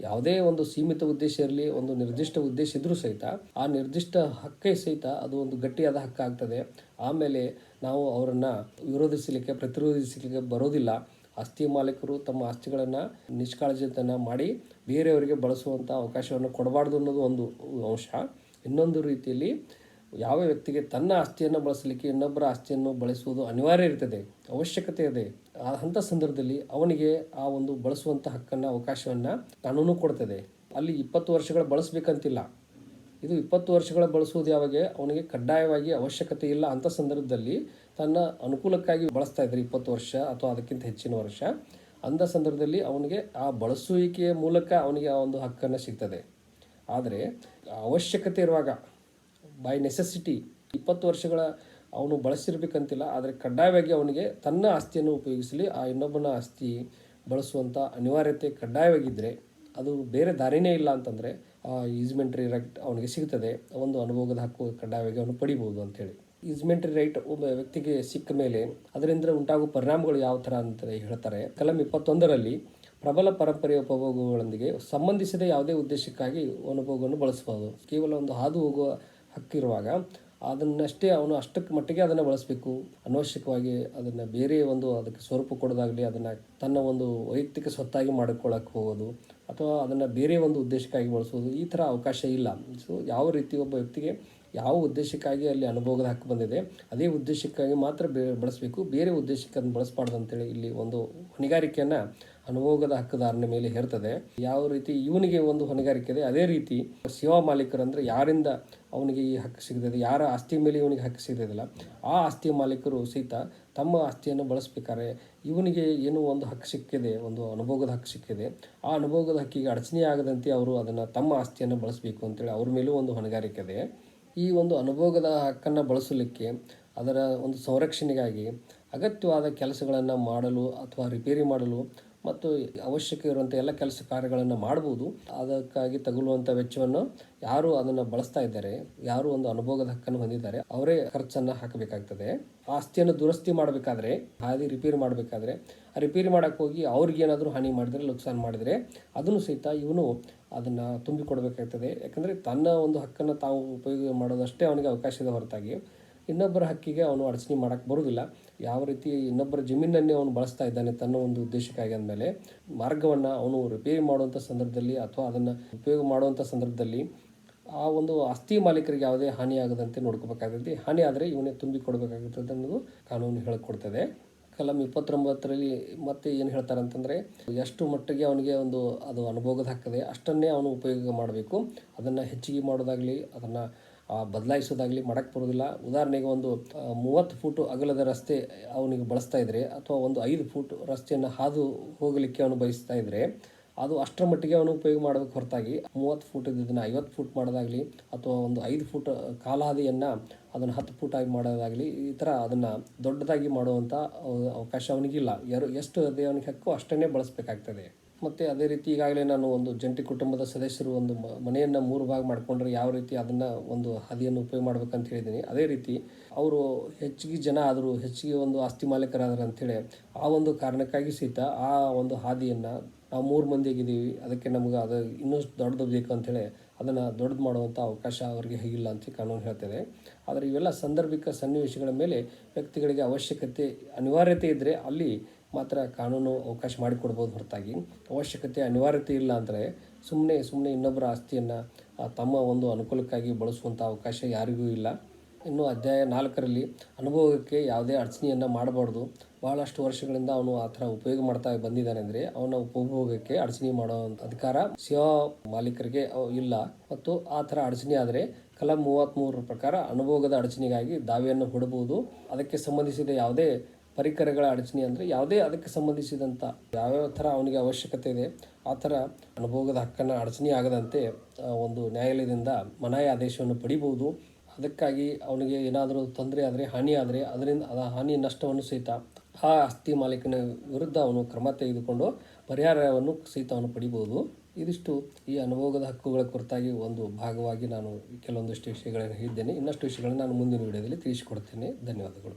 ಯಾವುದೇ ಒಂದು ಸೀಮಿತ ಉದ್ದೇಶ ಇರಲಿ, ಒಂದು ನಿರ್ದಿಷ್ಟ ಉದ್ದೇಶ ಇದ್ರೂ ಸಹಿತ, ಆ ನಿರ್ದಿಷ್ಟ ಹಕ್ಕೇ ಸಹಿತ ಅದು ಒಂದು ಗಟ್ಟಿಯಾದ ಹಕ್ಕಾಗ್ತದೆ ಆಮೇಲೆ ನಾವು ಅವರನ್ನು ವಿರೋಧಿಸಲಿಕ್ಕೆ, ಪ್ರತಿರೋಧಿಸಲಿಕ್ಕೆ ಬರೋದಿಲ್ಲ. ಆಸ್ತಿ ಮಾಲೀಕರು ತಮ್ಮ ಆಸ್ತಿಗಳನ್ನು ನಿಷ್ಕಾಳಜಿತನ ಮಾಡಿ ಬೇರೆಯವರಿಗೆ ಬಳಸುವಂಥ ಅವಕಾಶವನ್ನು ಕೊಡಬಾರ್ದು ಅನ್ನೋದು ಒಂದು ಅಂಶ. ಇನ್ನೊಂದು ರೀತಿಯಲ್ಲಿ ಯಾವ ವ್ಯಕ್ತಿಗೆ ತನ್ನ ಆಸ್ತಿಯನ್ನು ಬಳಸಲಿಕ್ಕೆ ಇನ್ನೊಬ್ಬರ ಆಸ್ತಿಯನ್ನು ಬಳಸುವುದು ಅನಿವಾರ್ಯ ಇರ್ತದೆ, ಅವಶ್ಯಕತೆ ಇದೆ. ಆ ಅಂಥ ಸಂದರ್ಭದಲ್ಲಿ ಅವನಿಗೆ ಆ ಒಂದು ಬಳಸುವಂಥ ಹಕ್ಕನ್ನು, ಅವಕಾಶವನ್ನು ಕಾನೂನು ಕೊಡ್ತದೆ. ಅಲ್ಲಿ ಇಪ್ಪತ್ತು ವರ್ಷಗಳ ಬಳಸಬೇಕಂತಿಲ್ಲ. ಇದು ಇಪ್ಪತ್ತು ವರ್ಷಗಳ ಬಳಸುವುದು ಯಾವಾಗ? ಅವನಿಗೆ ಕಡ್ಡಾಯವಾಗಿ ಅವಶ್ಯಕತೆ ಇಲ್ಲ ಅಂಥ ಸಂದರ್ಭದಲ್ಲಿ ತನ್ನ ಅನುಕೂಲಕ್ಕಾಗಿ ಬಳಸ್ತಾ ಇದ್ದಾರೆ ಇಪ್ಪತ್ತು ವರ್ಷ ಅಥವಾ ಅದಕ್ಕಿಂತ ಹೆಚ್ಚಿನ ವರ್ಷ ಅಂಥ ಸಂದರ್ಭದಲ್ಲಿ ಅವನಿಗೆ ಆ ಬಳಸುವಿಕೆಯ ಮೂಲಕ ಅವನಿಗೆ ಆ ಒಂದು ಹಕ್ಕನ್ನು ಸಿಗ್ತದೆ. ಆದರೆ ಅವಶ್ಯಕತೆ ಇರುವಾಗ ಬೈ ನೆಸೆಸಿಟಿ ಇಪ್ಪತ್ತು ವರ್ಷಗಳ ಅವನು ಬಳಸಿರ್ಬೇಕಂತಿಲ್ಲ, ಆದರೆ ಕಡ್ಡಾಯವಾಗಿ ಅವನಿಗೆ ತನ್ನ ಆಸ್ತಿಯನ್ನು ಉಪಯೋಗಿಸಲಿ, ಆ ಇನ್ನೊಬ್ಬನ ಆಸ್ತಿ ಬಳಸುವಂಥ ಅನಿವಾರ್ಯತೆ ಕಡ್ಡಾಯವಾಗಿದ್ದರೆ ಅದು ಬೇರೆ ದಾರಿನೇ ಇಲ್ಲ ಅಂತಂದರೆ ಆ ಈಸ್ಮೆಂಟ್ರಿ ರೈಟ್ ಅವನಿಗೆ ಸಿಗ್ತದೆ. ಒಂದು ಅನುಭೋಗದ ಹಕ್ಕು ಕಡ್ಡಾಯವಾಗಿ ಅವನು ಪಡಿಬೋದು ಅಂತೇಳಿ. ಈಸ್ಮೆಂಟ್ರಿ ರೈಟ್ ಒಬ್ಬ ವ್ಯಕ್ತಿಗೆ ಸಿಕ್ಕ ಮೇಲೆ ಅದರಿಂದ ಉಂಟಾಗುವ ಪರಿಣಾಮಗಳು ಯಾವ ಥರ ಅಂತ ಹೇಳ್ತಾರೆ. ಕಲಂ ಇಪ್ಪತ್ತೊಂದರಲ್ಲಿ ಪ್ರಬಲ ಪರಂಪರೆಯ ಉಪಭೋಗಗಳೊಂದಿಗೆ ಸಂಬಂಧಿಸಿದ ಯಾವುದೇ ಉದ್ದೇಶಕ್ಕಾಗಿ ಅನುಭೋಗವನ್ನು ಬಳಸಬಹುದು. ಕೇವಲ ಒಂದು ಹಾದು ಹೋಗುವ ಹಕ್ಕಿರುವಾಗ ಅದನ್ನಷ್ಟೇ ಅವನು ಅಷ್ಟಕ್ಕೆ ಮಟ್ಟಿಗೆ ಅದನ್ನು ಬಳಸಬೇಕು. ಅನವಶ್ಯಕವಾಗಿ ಅದನ್ನು ಬೇರೆ ಒಂದು ಅದಕ್ಕೆ ಸ್ವರೂಪ ಕೊಡೋದಾಗಲಿ ಅದನ್ನು ತನ್ನ ಒಂದು ವೈಯಕ್ತಿಕ ಸ್ವತ್ತಾಗಿ ಮಾಡಿಕೊಳ್ಳಕ್ಕೆ ಹೋಗೋದು ಅಥವಾ ಅದನ್ನು ಬೇರೆ ಒಂದು ಉದ್ದೇಶಕ್ಕಾಗಿ ಬಳಸೋದು ಈ ಥರ ಅವಕಾಶ ಇಲ್ಲ. ಸೊ ಯಾವ ರೀತಿ ಒಬ್ಬ ವ್ಯಕ್ತಿಗೆ ಯಾವ ಉದ್ದೇಶಕ್ಕಾಗಿ ಅಲ್ಲಿ ಅನುಭವದ ಹಕ್ಕು ಬಂದಿದೆ, ಅದೇ ಉದ್ದೇಶಕ್ಕಾಗಿ ಮಾತ್ರ ಬೆ, ಬಳಸಬೇಕು, ಬೇರೆ ಉದ್ದೇಶಕ್ಕೆ ಅದನ್ನು ಬಳಸಬಾರ್ದು ಅಂತೇಳಿ ಇಲ್ಲಿ ಒಂದು ಹೊಣೆಗಾರಿಕೆಯನ್ನು ಅನುಭೋಗದ ಹಕ್ಕುದಾರನ ಮೇಲೆ ಹೇರ್ತದೆ. ಯಾವ ರೀತಿ ಇವನಿಗೆ ಒಂದು ಹೊಣೆಗಾರಿಕೆ ಇದೆ, ಅದೇ ರೀತಿ ಸೇವಾ ಮಾಲೀಕರು ಅಂದರೆ ಯಾರಿಂದ ಅವನಿಗೆ ಈ ಹಕ್ಕು ಸಿಗದಿದೆ ಯಾರ ಆಸ್ತಿ ಮೇಲೆ ಇವನಿಗೆ ಹಕ್ಕು ಸಿಗದಿಲ್ಲ ಆ ಆಸ್ತಿಯ ಮಾಲೀಕರು ಸಹಿತ ತಮ್ಮ ಆಸ್ತಿಯನ್ನು ಬಳಸಬೇಕಾದ್ರೆ ಇವನಿಗೆ ಏನು ಒಂದು ಹಕ್ಕು ಸಿಕ್ಕಿದೆ, ಒಂದು ಅನುಭೋಗದ ಹಕ್ಕು ಸಿಕ್ಕಿದೆ. ಆ ಅನುಭೋಗದ ಹಕ್ಕಿಗೆ ಅಡಚಣೆ ಆಗದಂತೆ ಅವರು ಅದನ್ನು ತಮ್ಮ ಆಸ್ತಿಯನ್ನು ಬಳಸಬೇಕು ಅಂತೇಳಿ ಅವ್ರ ಮೇಲೂ ಒಂದು ಹೊಣೆಗಾರಿಕೆ ಇದೆ. ಈ ಒಂದು ಅನುಭೋಗದ ಹಕ್ಕನ್ನು ಬಳಸಲಿಕ್ಕೆ ಅದರ ಒಂದು ಸಂರಕ್ಷಣೆಗಾಗಿ ಅಗತ್ಯವಾದ ಕೆಲಸಗಳನ್ನು ಮಾಡಲು ಅಥವಾ ರಿಪೇರಿ ಮಾಡಲು ಮತ್ತು ಅವಶ್ಯಕ ಇರುವಂಥ ಎಲ್ಲ ಕೆಲಸ ಕಾರ್ಯಗಳನ್ನು ಮಾಡ್ಬೋದು. ಅದಕ್ಕಾಗಿ ತಗುಲುವಂಥ ವೆಚ್ಚವನ್ನು ಯಾರು ಅದನ್ನು ಬಳಸ್ತಾ ಇದ್ದಾರೆ, ಯಾರು ಒಂದು ಅನುಭೋಗದ ಹಕ್ಕನ್ನು ಹೊಂದಿದ್ದಾರೆ, ಅವರೇ ಖರ್ಚನ್ನು ಹಾಕಬೇಕಾಗ್ತದೆ. ಆಸ್ತಿಯನ್ನು ದುರಸ್ತಿ ಮಾಡಬೇಕಾದ್ರೆ, ಹಾದಿ ರಿಪೇರಿ ಮಾಡಬೇಕಾದ್ರೆ, ಆ ರಿಪೇರಿ ಮಾಡೋಕ್ಕೆ ಹೋಗಿ ಅವ್ರಿಗೆ ಏನಾದರೂ ಹಾನಿ ಮಾಡಿದರೆ, ನುಕ್ಸಾನ್ ಮಾಡಿದರೆ, ಅದನ್ನು ಸಹಿತ ಇವನು ಅದನ್ನು ತುಂಬಿಕೊಡ್ಬೇಕಾಗ್ತದೆ. ಯಾಕಂದರೆ ತನ್ನ ಒಂದು ಹಕ್ಕನ್ನು ತಾವು ಉಪಯೋಗ ಮಾಡೋದಷ್ಟೇ ಅವನಿಗೆ ಅವಕಾಶ ಇದೆ ಹೊರತಾಗಿ. ಇನ್ನೊಬ್ಬರ ಹಕ್ಕಿಗೆ ಅವನು ಅಡಚಣೆ ಮಾಡೋಕ್ಕೆ ಬರೋದಿಲ್ಲ ಯಾವ ರೀತಿ ಇನ್ನೊಬ್ಬರ ಜಮೀನನ್ನೇ ಅವನು ಬಳಸ್ತಾ ಇದ್ದಾನೆ ತನ್ನ ಒಂದು ಉದ್ದೇಶಕ್ಕಾಗಿ ಅಂದಮೇಲೆ ಮಾರ್ಗವನ್ನು ಅವನು ರಿಪೇರಿ ಮಾಡುವಂಥ ಸಂದರ್ಭದಲ್ಲಿ ಅಥವಾ ಅದನ್ನು ಉಪಯೋಗ ಮಾಡುವಂಥ ಸಂದರ್ಭದಲ್ಲಿ ಆ ಒಂದು ಆಸ್ತಿ ಮಾಲೀಕರಿಗೆ ಯಾವುದೇ ಹಾನಿ ಆಗದಂತೆ ಹಾನಿ ಆದರೆ ಇವನೇ ತುಂಬಿ ಕೊಡಬೇಕಾಗುತ್ತದೆ ಅನ್ನೋದು ಕಾನೂನು ಹೇಳಿಕೊಡ್ತದೆ. ಕಲಂ ಇಪ್ಪತ್ತೊಂಬತ್ತರಲ್ಲಿ ಮತ್ತೆ ಏನು ಹೇಳ್ತಾರೆ ಅಂತಂದರೆ ಎಷ್ಟು ಮಟ್ಟಿಗೆ ಅವನಿಗೆ ಒಂದು ಅದು ಅನುಭೋಗದ ಹಾಕ್ತದೆ ಅಷ್ಟನ್ನೇ ಅವನು ಉಪಯೋಗ ಮಾಡಬೇಕು. ಅದನ್ನು ಹೆಚ್ಚಿಗೆ ಮಾಡೋದಾಗಲಿ, ಅದನ್ನು ಬದಲಾಯಿಸೋದಾಗಲಿ ಮಾಡೋಕ್ಕೆ ಬರೋದಿಲ್ಲ. ಉದಾಹರಣೆಗೆ ಒಂದು ಮೂವತ್ತು ಫೂಟು ಅಗಲದ ರಸ್ತೆ ಅವನಿಗೆ ಬಳಸ್ತಾ ಇದ್ದರೆ ಅಥವಾ ಒಂದು ಐದು ಫೂಟ್ ರಸ್ತೆಯನ್ನು ಹಾದು ಹೋಗಲಿಕ್ಕೆ ಅವನು ಬಯಸ್ತಾ ಇದ್ದರೆ ಅದು ಅಷ್ಟರ ಮಟ್ಟಿಗೆ ಅವನು ಉಪಯೋಗ ಮಾಡಬೇಕು. ಹೊರತಾಗಿ ಮೂವತ್ತು ಫೂಟ್ ಇದ್ದಿದ್ದನ್ನು ಐವತ್ತು ಫೂಟ್ ಮಾಡೋದಾಗಲಿ ಅಥವಾ ಒಂದು ಐದು ಫೂಟ್ ಕಾಲಹಾದಿಯನ್ನು ಅದನ್ನು ಹತ್ತು ಫೂಟ್ ಆಗಿ ಮಾಡೋದಾಗಲಿ ಈ ಥರ ಅದನ್ನು ದೊಡ್ಡದಾಗಿ ಮಾಡುವಂಥ ಅವಕಾಶ ಅವನಿಗಿಲ್ಲ. ಯಾರು ಎಷ್ಟು ಅವನಿಗೆ ಹಕ್ಕು ಅಷ್ಟನ್ನೇ ಬಳಸಬೇಕಾಗ್ತದೆ. ಮತ್ತು ಅದೇ ರೀತಿ ಈಗಾಗಲೇ ನಾನು ಒಂದು ಜಂಟಿ ಕುಟುಂಬದ ಸದಸ್ಯರು ಒಂದು ಮನೆಯನ್ನು ಮೂರು ಭಾಗ ಮಾಡಿಕೊಂಡ್ರೆ ಯಾವ ರೀತಿ ಅದನ್ನು ಒಂದು ಹಾದಿಯನ್ನು ಉಪಯೋಗ ಮಾಡ್ಬೇಕಂತ ಹೇಳಿದ್ದೀನಿ. ಅದೇ ರೀತಿ ಅವರು ಹೆಚ್ಚಿಗೆ ಜನ ಆದರೂ, ಹೆಚ್ಚಿಗೆ ಒಂದು ಆಸ್ತಿ ಮಾಲೀಕರಾದರು ಅಂಥೇಳಿ ಆ ಒಂದು ಕಾರಣಕ್ಕಾಗಿ ಸಹಿತ ಆ ಒಂದು ಹಾದಿಯನ್ನು ನಾವು ಮೂರು ಮಂದಿ ಆಗಿದ್ದೀವಿ. ಅದಕ್ಕೆ ನಮ್ಗೆ ಅದು ಇನ್ನೂ ದೊಡ್ಡದು ಬೇಕು ಅಂಥೇಳಿ ಅದನ್ನು ದೊಡ್ಡದು ಮಾಡುವಂಥ ಅವಕಾಶ ಅವರಿಗೆ ಹೇಗಿಲ್ಲ ಅಂತ ಕಾನೂನು ಹೇಳ್ತದೆ. ಆದರೆ ಇವೆಲ್ಲ ಸಂದರ್ಭಿಕ ಸನ್ನಿವೇಶಗಳ ಮೇಲೆ ವ್ಯಕ್ತಿಗಳಿಗೆ ಅವಶ್ಯಕತೆ, ಅನಿವಾರ್ಯತೆ ಇದ್ದರೆ ಅಲ್ಲಿ ಮಾತ್ರ ಕಾನೂನು ಅವಕಾಶ ಮಾಡಿಕೊಡ್ಬೋದು ಹೊರತಾಗಿ. ಅವಶ್ಯಕತೆ ಅನಿವಾರ್ಯತೆ ಇಲ್ಲ ಅಂದರೆ ಸುಮ್ಮನೆ ಸುಮ್ಮನೆ ಇನ್ನೊಬ್ಬರ ಆಸ್ತಿಯನ್ನು ತಮ್ಮ ಒಂದು ಅನುಕೂಲಕ್ಕಾಗಿ ಬಳಸುವಂಥ ಅವಕಾಶ ಯಾರಿಗೂ ಇಲ್ಲ. ಇನ್ನು ಅಧ್ಯಾಯ ನಾಲ್ಕರಲ್ಲಿ ಅನುಭವಕ್ಕೆ ಯಾವುದೇ ಅಡಚಣೆಯನ್ನು ಮಾಡಬಾರ್ದು. ಬಹಳಷ್ಟು ವರ್ಷಗಳಿಂದ ಅವನು ಆ ಥರ ಉಪಯೋಗ ಮಾಡ್ತಾ ಬಂದಿದ್ದಾನೆ ಅಂದರೆ ಅವನ ಉಪಭೋಗಕ್ಕೆ ಅಡಚಣೆ ಮಾಡೋ ಅಧಿಕಾರ ಸೇವಾ ಮಾಲೀಕರಿಗೆ ಇಲ್ಲ. ಮತ್ತು ಆ ಥರ ಅಡಚಣೆ ಆದರೆ ಕಲಂ ಮೂವತ್ತ್ಮೂರರ ಪ್ರಕಾರ ಅನುಭೋಗದ ಅಡಚಣೆಗಾಗಿ ದಾವೆಯನ್ನು ಹೂಡಬಹುದು. ಅದಕ್ಕೆ ಸಂಬಂಧಿಸಿದ ಯಾವುದೇ ಪರಿಕರಗಳ ಅಡಚಣೆ ಅಂದರೆ ಯಾವುದೇ ಅದಕ್ಕೆ ಸಂಬಂಧಿಸಿದಂಥ ಯಾವ್ಯಾವ ಥರ ಅವನಿಗೆ ಅವಶ್ಯಕತೆ ಇದೆ, ಆ ಥರ ಅನುಭೋಗದ ಹಕ್ಕನ್ನು ಅಡಚಣೆ ಆಗದಂತೆ ಒಂದು ನ್ಯಾಯಾಲಯದಿಂದ ಮನಾಯ ಆದೇಶವನ್ನು ಪಡಿಬೋದು ಅದಕ್ಕಾಗಿ ಅವನಿಗೆ ಏನಾದರೂ ತೊಂದರೆ ಆದರೆ, ಹಾನಿ ಆದರೆ, ಅದರಿಂದ ಆ ಹಾನಿ ನಷ್ಟವನ್ನು ಸಹಿತ ಆ ಆಸ್ತಿ ಮಾಲೀಕನ ವಿರುದ್ಧ ಅವನು ಕ್ರಮ ತೆಗೆದುಕೊಂಡು ಪರಿಹಾರವನ್ನು ಸಹಿತ ಅವನು ಪಡಿಬೋದು ಇದಿಷ್ಟು ಈ ಅನುಭೋಗದ ಹಕ್ಕುಗಳ ಕುರಿತಾಗಿ ಒಂದು ಭಾಗವಾಗಿ ನಾನು ಕೆಲವೊಂದಷ್ಟು ವಿಷಯಗಳನ್ನು ಹೇಳಿದ್ದೇನೆ. ಇನ್ನಷ್ಟು ವಿಷಯಗಳನ್ನು ನಾನು ಮುಂದಿನ ವಿಡಿಯೋದಲ್ಲಿ ತಿಳಿಸಿಕೊಡ್ತೇನೆ. ಧನ್ಯವಾದಗಳು.